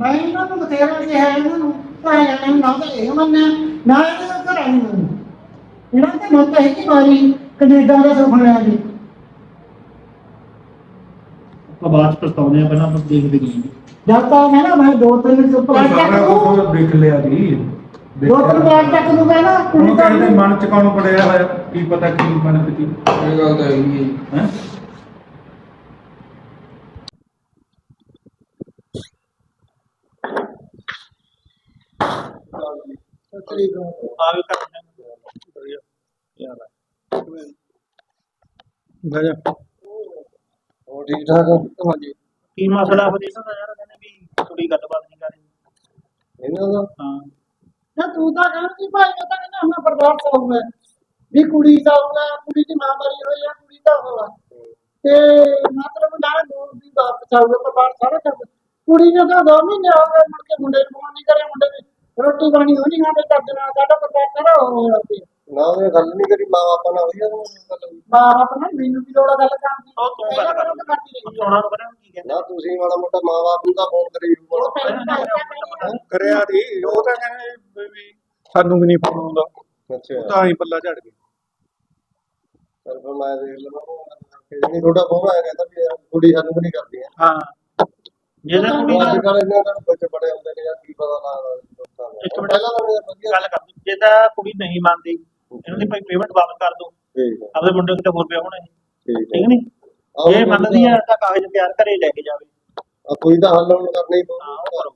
ਮੈਂ ਇਹਨਾਂ ਨੂੰ ਬਥੇਰਾ ਕਿਹਾ, ਇਹਨਾਂ ਨੂੰ ਭਾਈ ਜਾਣੇ ਨੂੰ ਨਾ ਤਾਂ ਇਹ ਮੰਨਿਆ। ਨਾ ਇਹਨਾਂ ਦਾ ਘਰ ਆਈ ਇਹਨਾਂ ਤੇ ਮਤ ਹੈ ਕਿ ਮਾਰੀ। ਕੈਨੇਡਾ ਦਾ ਸੁਪਨਾ ਜੀ ਆਪਾਂ ਬਾਅਦ ਚ ਪਛਤਾਉਂਦੇ ਆ ਪਹਿਲਾਂ ਆਪਾਂ ਦੇਖਦੇ ਨਹੀਂ ਜਦ ਤੱਕ ਮੈਂ ਨਾ ਮੈਂ ਦੋ ਤਿੰਨ ਸੁਪਨਾ ਸਾਰਾ ਤੱਕ ਨੂੰ ਕੁਝ ਦੇਖ ਲਿਆ ਜੀ। ਦੋ ਤਿੰਨ ਵਾਰ ਤੱਕ ਨੂੰ ਮੈਂ ਨਾ ਕੁੜੀ ਹੁਣ ਤਾਂ ਕਹਿੰਦੇ ਮਨ ਚ ਕੌਣ ਪੜਿਆ ਹੋਇਆ? ਕੀ ਪਤਾ ਕੀ ਮਨ ਵਿੱਚ ਇਹ ਗੱਲ ਤਾਂ ਹੈਗੀ ਹੈ ਹੈ? ਆ ਵੀ ਕਰਦੇ ਵਧੀਆ। ਯਾਰ। ਗਜਾ ਹੋਰ ਠੀਕ ਠਾਕ? ਹਾਂਜੀ। ਕੀ ਮਸਲਾ ਹੋ ਰਿਹਾ ਯਾਰ ਕਹਿੰਦੇ ਵੀ ਥੋੜੀ ਗੱਲਬਾਤ ਨਹੀਂ ਕਰ ਰਹੀ। ਇਹਨਾਂ ਦਾ? ਹਾਂ। ਨਾ ਤੂੰ ਤਾਂ ਕਹਿੰਦਾ ਸੀ ਭਾਈ ਉਹ ਤਾਂ ਕਹਿੰਦਾ ਮੈਂ ਬਰਦਾਸ਼ਤ ਹੋਊਗਾ ਵੀ ਕੁੜੀ ਦਾ ਹੋਊਗਾ ਕੁੜੀ ਦੀ ਮਾਂ ਮਰੀ ਹੋਈ ਆ ਕੁੜੀ ਦਾ ਹੋਊਗਾ ਤੇ ਮਤਲਬ ਨਾਲ ਦੂਰ ਦੀ ਪਰਿਵਾਰ ਸਾਰਾ ਕਰ ਕੁੜੀ ਨੇ ਤਾਂ ਦੋ ਮਹੀਨੇ ਹੋ ਗਏ ਮੁੜ ਕੇ ਮੁੰਡੇ ਨੂੰ ਫੋਨ ਨਹੀਂ ਕਰਿਆ ਮੁੰਡੇ ਨੇ ਰੋਟੀ ਪਾਣੀ ਉਹ ਨਹੀਂ ਖਾਂਦੇ ਕਰਦੇ ਨਾਲ ਸਾਡਾ ਪਰਿਵਾਰ ਸਾਰਾ ਹੋ ਗਿਆ ਸੀ ਨਾ ਉਹਨੇ ਗੱਲ ਨਹੀਂ ਕਰੀ ਮਾਂ ਬਾਪਾਂ ਨਾਲ ਹੋਈ ਆ ਉਹ ਗੱਲ ਹੋਈ। ਬਾਪ ਆਪਣਾ ਮੈਨੂੰ ਵੀ ਲੋੜਾ ਗੱਲ ਕਰਨ ਦੀ ਉਹ ਤੂੰ ਗੱਲ ਕਰ। ਪਹਿਲਾਂ ਕਰਦੀ ਰਹੀ ਤੂੰ ਉਹਨਾਂ ਨੂੰ ਪਤਾ ਕੀ ਕਹਿੰਦਾ? ਨਾ ਤੁਸੀਂ ਮਾੜਾ ਮੋਟਾ ਮਾਂ ਬਾਪ ਨੂੰ ਤਾਂ ਫੋਨ ਕਰੀ ਉਹ ਮਾੜਾ ਪਹਿਲਾਂ ਤਾਂ ਏਦਾਂ ਕਰੀ। ਕਰਿਆ ਸੀ। ਉਹ ਤਾਂ ਕਹਿੰਦੇ ਵੀ- ਵੀ ਸਾਨੂੰ ਵੀ ਨਹੀਂ ਫੋਨ ਆਉਂਦਾ। ਅੱਛਾ। ਤਾਂ ਹੀ ਪੱਲਾ ਝੜ ਗਿਆ। ਚਲ ਫਿਰ ਮੈਂ ਦੇਖ ਲਵਾਂ। ਨਹੀਂ ਥੋੜਾ ਫੋਨ ਆਇਆ ਕਹਿੰਦਾ ਵੀ ਯਾਰ ਕੁੜੀ ਸਾਨੂੰ ਵੀ ਨਹੀਂ ਕਰਦੀ ਹੈ। ਹਾਂ। ਜਿਹਦੇ ਕੁੜੀ ਅੱਜ ਨਾਲ ਕੱਲ੍ਹ ਇਹਨਾਂ ਨੂੰ ਬੱਚੇ ਬੜੇ ਹੁੰਦੇ ਨੇ ਯਾਰ ਕੀ ਪਤਾ ਲੱਗਦਾ ਲੋਕਾਂ ਨੂੰ। ਇੱਕ ਮਿੰਟ। ਪਹਿਲਾਂ ਤਾਂ ਮੇਰਾ ਵਧੀਆ ਗੱਲ ਕਰ। ਜੇ ਤਾਂ ਕੁੜੀ ਨਹੀਂ ਮੰਨਦੀ ਇਹਨਾਂ ਦੀ ਭਾਈ ਪੇਮੈਂਟ ਵਾਪਸ ਕਰ ਦੋ ਠੀਕ ਹੈ। ਆਪਦੇ ਮੁੰਡੇ ਨੂੰ ਕਿਤੇ ਹੋਰ ਪਿਆ ਹੋਣਾ ਇਹ ਠੀਕ ਹੈ। ਠੀਕ ਨਹੀਂ? ਜੇ ਮੰਨਦੀ ਆ ਤਾਂ ਕਾਗਜ਼ ਤਿਆਰ ਕਰੇ ਲੈ ਕੇ ਜਾਵੇ। ਆ ਕੋਈ ਤਾਂ ਹੱਲ ਹੁਣ ਕਰਨਾ ਹੀ ਹਾਂ ਉਹ ਪਊਗਾ ਕਰੋ।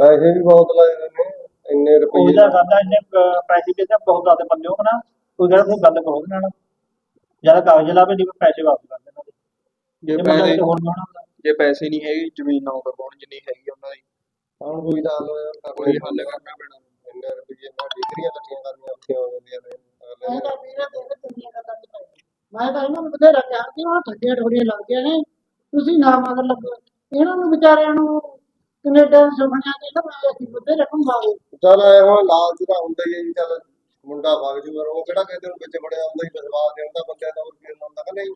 ਪੈਸੇ ਵੀ ਬਹੁਤ ਲਾਏ ਨੇ ਇੰਨੇ ਰੁਪਏ ਉਹਦਾ ਕਰਦਾ ਇਹਨੇ ਅਹ, ਪੈਸੇ ਦੇ ਤਾਂ ਬਹੁਤ ਜ਼ਿਆਦਾ ਬੰਦੇ ਹੋ ਨਾ। ਕੋਈ ਗੱਲ ਨਹੀਂ ਗੱਲ ਕਰੋ ਉਹਦੇ ਨਾਲ। ਜ਼ਿਆਦਾ ਕਾਗਜ਼ ਲਾਵੇ ਨਹੀਂ ਪੈਸੇ ਵਾਪਸ ਕਰ ਦੇਣਾ ਜੇ ਜੇ ਬੰਦਾ ਪੈਸੇ ਕਿਤੇ ਹੋਰ ਹੋਣਾ ਹੁੰਦਾ। ਜੇ ਪੈਸੇ ਨਹੀਂ ਹੈਗੇ ਜ਼ਮੀਨ ਨਾ ਕਰਵਾਉਣ ਜਿੰਨੀ ਹੈਗੀ ਉਹਨਾਂ ਦੀ। ਹੁਣ ਕੋਈ ਤਾਂ ਹੱਲ ਕਰਨਾ ਕੋਈ ਹੱਲ। ਕਰਨਾ ਪੈਣਾ। ਇੰਨੇ ਰੁਪਏ ਨਾਲ ਡਿਗਰੀਆਂ ਇਕੱਠੀਆਂ ਕਰਨੀਆਂ ਔਖੀਆਂ ਹੋ ਜਾਂਦੀਆਂ ਨੇ। ਤਾਂ ਵੀਰੇ ਦੇਖ ਦੁਨੀਆ ਦਾ ਕੰਮ ਕਰ ਮੈਂ ਤਾਂ ਇਹਨਾਂ ਨੂੰ ਬਥੇਰਾ ਕਿਹਾ ਕਿ ਉਹ ਠੱਗੀਆਂ ਠੋਰੀਆਂ ਲੱਗਦੀਆਂ ਨੇ ਤੁਸੀਂ ਨਾ ਮਗਰ ਲੱਗੋ। ਇਹਨਾਂ ਨੂੰ ਵਿਚਾਰਿਆਂ ਨੂੰ ਕੈਨੇਡਾ ਦੇ ਸੁਪਨਿਆਂ ਦੇ ਨਾ ਮੈਂ ਅਸੀਂ ਬਥੇਰੇ ਘੁੰਮਾਵੇ ਚੱਲ ਐ ਹੁਣ ਲਾਲਚ ਤਾਂ ਹੁੰਦਾ ਹੀ ਹੈ ਜੀ ਚੱਲ ਮੁੰਡਾ ਵਗ ਜੂ ਪਰ ਉਹ ਕਿਹੜਾ ਕਿਸੇ ਨੂੰ ਵਿੱਚ ਬੜਿਆ ਹੁੰਦਾ ਹੀ ਵਿਸ਼ਵਾਸ ਦੇ ਹੁੰਦਾ ਬੰਦਿਆਂ ਦਾ ਹੋਰ ਕੀ ਹੁੰਦਾ ਕਿ ਨਹੀਂ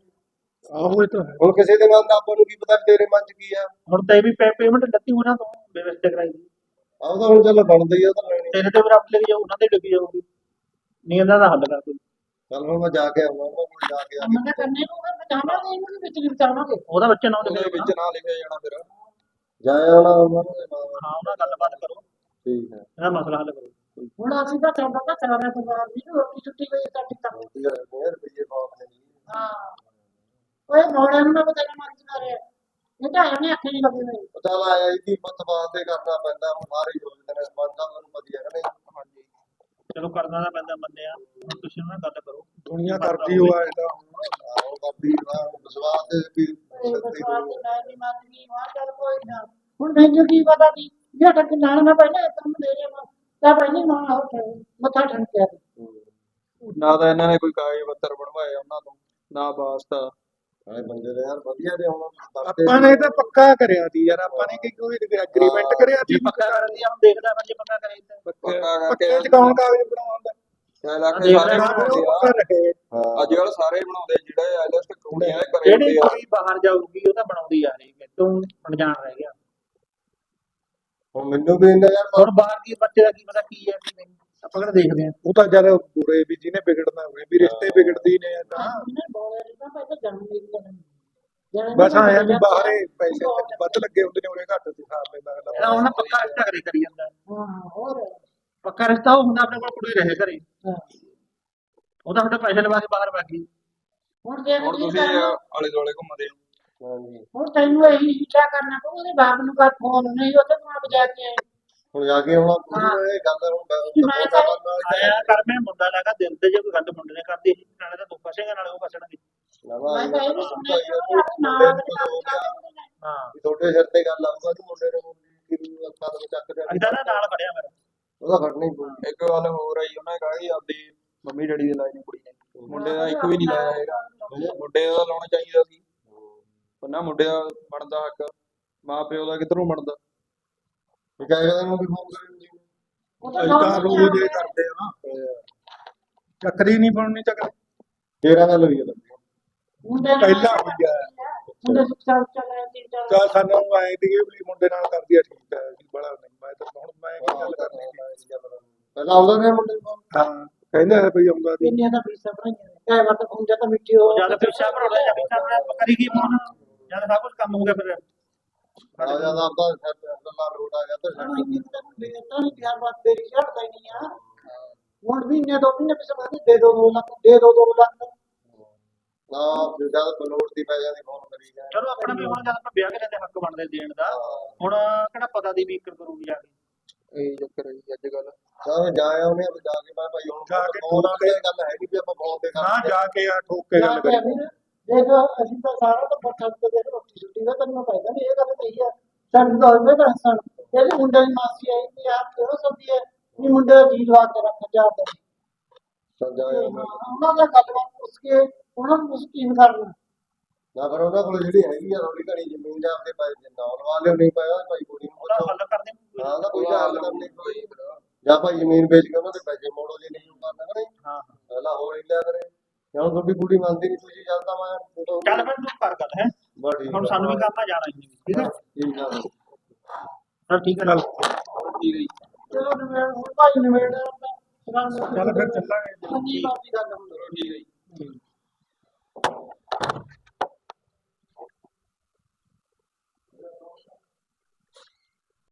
ਆਹੋ ਇਹ ਤਾਂ ਹੈ। ਹੁਣ ਕਿਸੇ ਦੇ ਮਨ ਦਾ ਆਪਾਂ ਨੂੰ ਕੀ ਪਤਾ ਵੀ ਤੇਰੇ ਮਨ ਚ ਕੀ ਆ। ਹੁਣ ਤਾਂ ਇਹ ਵੀ ਪੇਮੈਂਟ ਲੱਤੀ ਉਹਨਾਂ ਤੋਂ ਬੇਵਸਤੇ ਕਰਾਈ ਦੀ। ਆਹ ਤਾਂ ਹੁਣ ਚੱਲ ਬਣਦਾ ਹੀ ਆ ਉਹ ਤਾਂ ਲੈਣੀ। ਤੇਰੇ ਤੇ ਵੀ ਰੱਬ ਲੈ ਕੇ ਜਾਊ ਉਹਨਾਂ ਦੇ ਡੁੱਬੀ ਜਾਊਗੀ। ਨਹੀਂ ਇਹਨਾਂ ਦਾ ਹੱਲ ਕਰ ਕੋਈ ਚੱਲ ਹੁਣ ਮੈਂ ਜਾ ਕੇ ਆਵਾਂ ਉਹਨਾਂ ਕੋਲ ਜਾ ਕੇ ਆ ਕੰਮ ਤਾਂ ਕਰਨੇ ਨੂੰ ਫਿਰ ਬਚਾਵਾਂਗੇ ਇਹਨਾਂ ਦੇ ਵਿੱਚ ਨਹੀਂ ਬਚਾਵਾਂਗੇ ਉਹਦਾ ਬੱਚਾ ਨਾ ਉਹਦੇ ਉਹਦੇ ਵਿੱਚ ਨਾ ਲਿਖਿਆ ਜਾਣਾ ਫਿਰ। ਜਾ ਆਉਣਾ ਉਹਨਾਂ ਨੂੰ ਨਾਲ। ਹਾਂ ਉਹਨਾਂ ਨਾਲ ਗੱਲਬਾਤ ਕਰੋ। ਠੀਕ ਹੈ। ਇਹਦਾ ਮਸਲਾ ਹੱਲ ਕਰੋ। ਹੁਣ ਅਸੀਂ ਤਾਂ ਸਾਡਾ ਤਾਂ ਚਾਰ ਹੈ ਪਰਿਵਾਰ ਦੀ ਰੋਟੀ ਛੁੱਟੀ ਹੋਈ ਤਾਂ ਵਧੀਆ ਰੁਪਏ ਰੁਪਏ ਬਹੁਤ ਨੇ ਹਾਂ। ਓਏ ਮੋੜਿਆਂ ਨੂੰ ਮੈਂ ਬਤਾਇਆ ਮਰ ਜਾ ਰਿਹਾ। ਇਹ ਤਾਂ ਇਹਨੇ ਅੱਖੇ ਨਹੀਂ ਲੱਗੇ ਹੋਏ ਉਹ ਚੱਲ ਆਇਆ ਜੀ ਕੀਮਤ ਵਾਸਤੇ ਕਰਨਾ ਪੈਂਦਾ ਹੁਣ ਸਾਰੇ ਹੀ ਸੋਚਦੇ ਨੇ ਬੰਦਾ ਮੈਨੂੰ ਵਧੀਆ ਕਿ ਨਹੀਂ ਹਾਂਜੀ। ਚਲੋ ਕਰਨਾ ਤਾਂ ਪੈਂਦਾ ਮੰਨਿਆ ਹੁਣ ਤੁਸੀਂ ਉਹਨਾਂ ਨਾਲ ਗੱਲ ਕਰੋ। ਦੁਨੀਆ ਕਰਦੀ ਹੋਆ ਇਹਦਾ। ਆਹੋ ਬਾਬੀ ਦਾ ਵਿਸ਼ਵਾਸ ਦੇ ਵੀ ਸੱਚੀ ਨਾ। ਹੁਣ ਮੈਨੂੰ ਕੀ ਪਤਾ ਸੀ ਜੇ ਟੱਕ ਨਾਲ ਨਾ ਪਹਿਲਾਂ ਦੇ ਰਿਹਾ ਮੈਂ ਤਾਂ ਪਹਿਲਾਂ ਮਾਂ ਹੋ ਮੱਥਾ ਠੰਕਿਆ ਨਾ ਤਾਂ ਇਹਨਾਂ ਨੇ ਕੋਈ ਕਾਗਜ਼ ਪੱਤਰ ਬਣਵਾਏ ਉਹਨਾਂ ਤੋਂ ਨਾ ਵਾਸਤਾ। ਆਏ ਬੰਦੇ ਦੇ ਯਾਰ ਵਧੀਆ ਦੇ ਹੁਣ ਦੱਸਦੇ ਆਪਾਂ ਨੇ ਤਾਂ ਪੱਕਾ ਕਰਿਆ ਸੀ ਯਾਰ ਆਪਾਂ ਨੇ ਕੀ ਕੋਈ ਐਗਰੀਮੈਂਟ ਕਰਿਆ ਸੀ ਪੱਕਾ ਕਰਨ ਦੀ ਹੁਣ ਦੇਖਦਾ ਮੈਂ ਜੇ ਪੱਕਾ ਕਰੇ ਤਾਂ। ਪੱਕਾ ਪੱਕੇ ਕਰਕੇ ਚ ਕੌਣ ਕਾਗਜ਼ ਬਣਾਉਂਦਾ ਚਾਹੇ ਲੱਖ ਦੇਖ ਸਾਰੇ ਲੈ, ਬਣਾਉਂਦੇ ਪੱਕਾ ਆ ਅੱਜ ਕੱਲ ਸਾਰੇ ਬਣਾਉਂਦੇ ਜਿਹੜੇ ਕਰੇ ਜਿਹੜੀ ਬਾਹਰ ਜਾਊਗੀ ਉਹ ਤਾਂ ਬਣਾਉਂਦੀ ਆ ਰਹੀ ਹੈ। ਤੂੰ ਅਣਜਾਣ ਰਹਿ ਗਿਆ। ਹੁਣ ਮੈਨੂੰ ਵੀ ਇੰਨਾ ਯਾਰ ਹੁਣ ਬਾਹਰ ਦੀ ਬੱਚੇ ਦਾ ਕੀ ਪਤਾ ਕੀ ਹੈ ਕੀ ਨਹੀਂ। ਆਪਾਂ ਕਿਹੜਾ ਦੇਖਦੇ ਆ ਉਹ ਤਾਂ ਜਦ ਬੁਰੇ ਵੀ ਜਿਹਨੇ ਵਿਗੜਨਾ ਹੋਵੇ ਵੀ ਰਿਸ਼ਤੇ ਵਿਗੜਦੀ ਨੇ ਤਾਂ ਤਾਂ ਬਸ ਆਇਆ ਵੀ ਬਾਹਰੇ ਪੈਸੇ ਵੱਧ ਲੱਗੇ ਹੁੰਦੇ ਨੇ ਉਹਨੇ ਘੱਟ ਤੇ ਸਾਰ ਲੈਂਦਾ ਅਗਲਾ ਉਹਨਾਂ ਪੱਕਾ ਰਿਸ਼ਤਾ ਕਰੇ ਕਰੀ ਜਾਂਦਾ। ਹਾਂ ਹੋਰ। ਪੱਕਾ ਰਿਸ਼ਤਾ ਉਹ ਹੁੰਦਾ ਆਪਣੇ ਕੋਲ ਕੁੜੀ ਰਹੇ ਘਰੇ। ਹਾਂ। ਉਹ ਤਾਂ ਤੁਹਾਡੇ ਪੈਸੇ ਲਵਾ ਕੇ ਬਾਹਰ ਬਾਗੀ ਹੁਣ ਦੇਖ ਹੁਣ ਕੀ ਤੁਸੀਂ। ਆਲੇ ਦੁਆਲੇ ਘੁੰਮਦੇ ਹੋ। ਹਾਂਜੀ। ਹੁਣ ਤੈਨੂੰ ਇਹੀ ਹਿੱਸਾ ਕਰਨਾ ਪਊ ਉਹਦੇ ਬਾਪ ਨੂੰ ਕਰ ਫੋਨ ਨਹੀਂ ਉਹਦੇ ਕੋਲ ਬਜਾ ਕੇ ਆਏ। ਹੁਣ ਜਾ ਕੇ ਹੁਣ। ਇਹ ਗੱਲ ਹੁਣ ਕਿ ਮੈਂ ਤਾਂ- ਆਇਆ ਕਰ ਮੈਂ ਮੁੰਡਾ ਲਗਾ ਦਿਲ ਤੇ ਜੇ ਕੋਈ ਗੱਲ ਮੁੰਡੇ ਨੇ ਕਰਦੀ ਸੀ ਨਾਲੇ ਤਾਂ ਤੂੰ ਫਸੇਗਾ ਨਾਲੇ ਉਹ ਫਸਣਗੇ। ਹਾਂ ਸਿਰ ਗੱਲ ਕਿ ਮੁੰਡੇ ਨੇ ਚੱਕ ਦੇ ਦਾ ਨਾਲ ਖੜਿਆ ਮੇਰਾ। ਉਹਦਾ ਫੜਨਾ ਹੀ ਪਊ। ਇੱਕ ਗੱਲ ਹੋਰ ਆਈ ਉਹਨਾਂ ਨੇ ਕਹਾ ਕਿ ਆਪਦੀ ਮੰਮੀ ਡੈਡੀ ਦੇ ਨੇ ਕੁੜੀ ਨੇ। ਮੁੰਡੇ ਦਾ ਇੱਕ ਵੀ ਨਹੀਂ ਲਾਇਆ ਹੈਗਾ। ਮੁੰਡੇ ਦਾ ਲਾਉਣਾ ਚਾਹੀਦਾ ਸੀ। ਉਹਨਾਂ ਮੁੰਡੇ ਦਾ ਬਣਦਾ ਹੱਕ ਮਾਂ ਪਿਓ ਦਾ ਕਿੱਧਰੋਂ ਬਣਦਾ? ਇਹ ਕਹਿੰਦੇ ਨੂੰ ਵੀ ਫੋਨ ਕਰੀ ਉਹ ਤਾਂ ਤਾਂ ਰੋਜ਼ ਇਹ ਕਰਦੇ ਆ ਨਾ ਚੱਕਰੀ ਨਹੀਂ ਬਣਨੀ ਚੱਕਰ। ਤੇਰਾ ਗੱਲ ਹੋਈ ਹੈ ਮੁੰਡੇ ਨਾਲ ਪਹਿਲਾਂ ਹੋਈ ਆ। ਮੁੰਡੇ ਸੁਖ ਸਾਲ ਚੱਲੇ ਤਿੰਨ ਚਾਰ ਤਾਂ ਸਾਨੂੰ ਆਏ ਦੀ ਵੀ ਮੁੰਡੇ ਨਾਲ ਕਰਦੀ ਆ ਠੀਕ ਹੈ ਜੀ ਬੜਾ ਨਹੀਂ ਮੈਂ ਤਾਂ ਹੁਣ ਮੈਂ ਕੀ ਗੱਲ ਕਰਨੀ ਸੀ? ਪਹਿਲਾਂ ਆਉਂਦਾ ਨੇ ਮੁੰਡੇ ਨੂੰ ਹਾਂ ਕਹਿੰਦਾ ਹੈ ਵੀ ਆਉਂਦਾ ਦੀ ਕਿੰਨੀਆਂ ਦਾ ਫੀਸਾਂ ਭਰਾਈਆਂ ਨੇ। ਕਈ ਵਾਰ ਤਾਂ ਹੁੰਦੇ ਤਾਂ ਮਿੱਟੀ ਹੋ ਜਦ ਪਿੱਛਾ ਭਰੋੜਾ ਜਾਂ ਪਿੱਛਾ ਭਰੋੜਾ ਕਰੀ ਕੀ ਫੋਨ ਜਦ ਸਭ ਕੁਝ ਕੰਮ ਹੋ ਗਿਆ ਫਿਰ। ਆ ਜਾਂਦਾ ਆਪਦਾ ਅੱਲਾ ਰੋਡ ਆ ਗਿਆ ਤੇ ਤਾਂ ਨਹੀਂ ਪਿਆਰ ਬਾਤ ਤੇਰੀ ਛੱਡਦਾ ਹੀ ਨਹੀਂ ਆ। ਹੁਣ ਵੀ ਨੇ ਦੋ ਮਹੀਨੇ ਪਿਛੇ ਬਾਅਦ ਦੇ ਦੋ ਦੋ ਲੱਖ ਦੇ ਦੋ ਦੋ ਲੱਖ। ਨਾ ਜਦ ਬਲੋਡ ਦੀ ਪੈ ਜਾਂਦੀ ਫੋਨ ਕਰੀ ਗਿਆ ਚਲੋ ਆਪਣਾ ਵੀ ਹੁਣ ਜਦ ਆਪਾਂ ਵਿਆਹ ਕਰਿਆ ਤੇ ਹੱਕ ਬਣਦੇ ਦੇਣ ਦਾ। ਹੁਣ ਕਿਹੜਾ ਪਤਾ ਦੀ ਵੀ ਇੱਕਰ ਕਰੂਗੀ ਜਾ ਕੇ। ਇਹ ਚੱਕਰ ਹੈ ਜੀ ਅੱਜ ਕੱਲ ਤਾਂ ਜਾ ਆਉਨੇ ਆ ਜਾ ਕੇ ਮੈਂ ਭਾਈ ਹੁਣ ਜਾ ਕੇ ਗੱਲ ਹੈ ਕਿ ਆਪਾਂ ਫੋਨ ਤੇ ਨਾ ਜਾ ਕੇ ਆ ਠੋਕ ਕੇ ਗੱਲ ਕਰੀ ਦੇਖ ਅਸੀਂ ਤਾਂ ਸਾਰਾ ਤਾਂ ਬੱਚਾ ਤੇ ਦੇਖ ਰੋਟੀ ਛੁੱਟੀ ਦਾ ਤੈਨੂੰ ਪੈਦਾ ਨਹੀਂ ਇਹ ਗੱਲ ਸਹੀ ਆ। ਸਾਨੂੰ ਤਾਂ ਉਹਦੇ ਦਾ ਹਸਣ ਇਹਦੇ ਮੁੰਡੇ ਦੀ ਮਾਸੀ ਆਈ ਤੇ ਆਪ ਕਿਹੋ ਸਭੀ ਹੈ ਵੀ ਮੁੰਡੇ ਦਾ ਜੀ ਲਵਾ ਕੇ ਰੱਖ ਜਾ ਦੇ ਚੱਲ ਜਾ ਆਉਨੇ ਉਹਨਾਂ ਦਾ ਗੱਲਬਾਤ ਪੁੱਛ ਕੇ ਉਹਨਾਂ ਨੂੰ ਮੁਸਕੀਨ ਕਰਨਾ ਨਾ ਪਰ ਉਹਨਾਂ ਕੋਲ ਜਿਹੜੀ ਹੈਗੀ ਆ ਥੋੜੀ ਘਣੀ ਜ਼ਮੀਨ ਆ ਆਪਦੇ ਭਾਈ ਦੇ ਨਾਮ ਲਵਾ ਲਿਓ ਨਹੀਂ ਪਾਇਆ ਭਾਈ ਕੁੜੀ ਨੂੰ ਉਹਦਾ ਪੁੱਛੋ। ਹੱਲ ਕਰਦੇ ਨੇ ਹਾਂ ਤਾਂ ਕੋਈ ਹੱਲ ਕਰਨੀ ਕੋਈ ਜਾਂ ਭਾਈ ਜ਼ਮੀਨ ਵੇਚ ਕੇ ਉਹਨਾਂ ਦੇ ਪੈਸੇ ਮੋੜੋ ਜੇ ਨਹੀਂ ਕਰਨਾ ਕਰੇ ਹਾਂ। ਪਹਿਲਾਂ ਹੋਰ ਹੀ ਲਿਆ ਕਰੇ। ਕਿਉਂ ਤੁਹਾਡੀ ਕੁੜੀ ਮੰਨਦੀ ਨਹੀਂ ਤੁਸੀਂ ਜਾਂਦਾ ਮੈਂ ਫੋਟੋ ਚੱਲ ਫਿਰ ਤੂੰ ਕਰ ਗੱਲ ਹੈ ਬਾ ਠੀਕ ਹੁਣ ਸਾਨੂੰ ਵੀ ਕੰਮ ਆ ਜਾਣਾ ਹੀ ਠੀਕ ਹੈ ਠੀਕ ਆ ਚਲ ਠੀਕ ਹੈ ਨਾਲ ਠੀਕ ਹੈ ਚਲੋ ਨਿਮੇੜ ਹੁਣ ਭਾਈ ਨਿਮੇੜ ਚੱਲ ਫਿਰ ਚੱਲਾਂਗੇ ਠੀਕ ਹੈ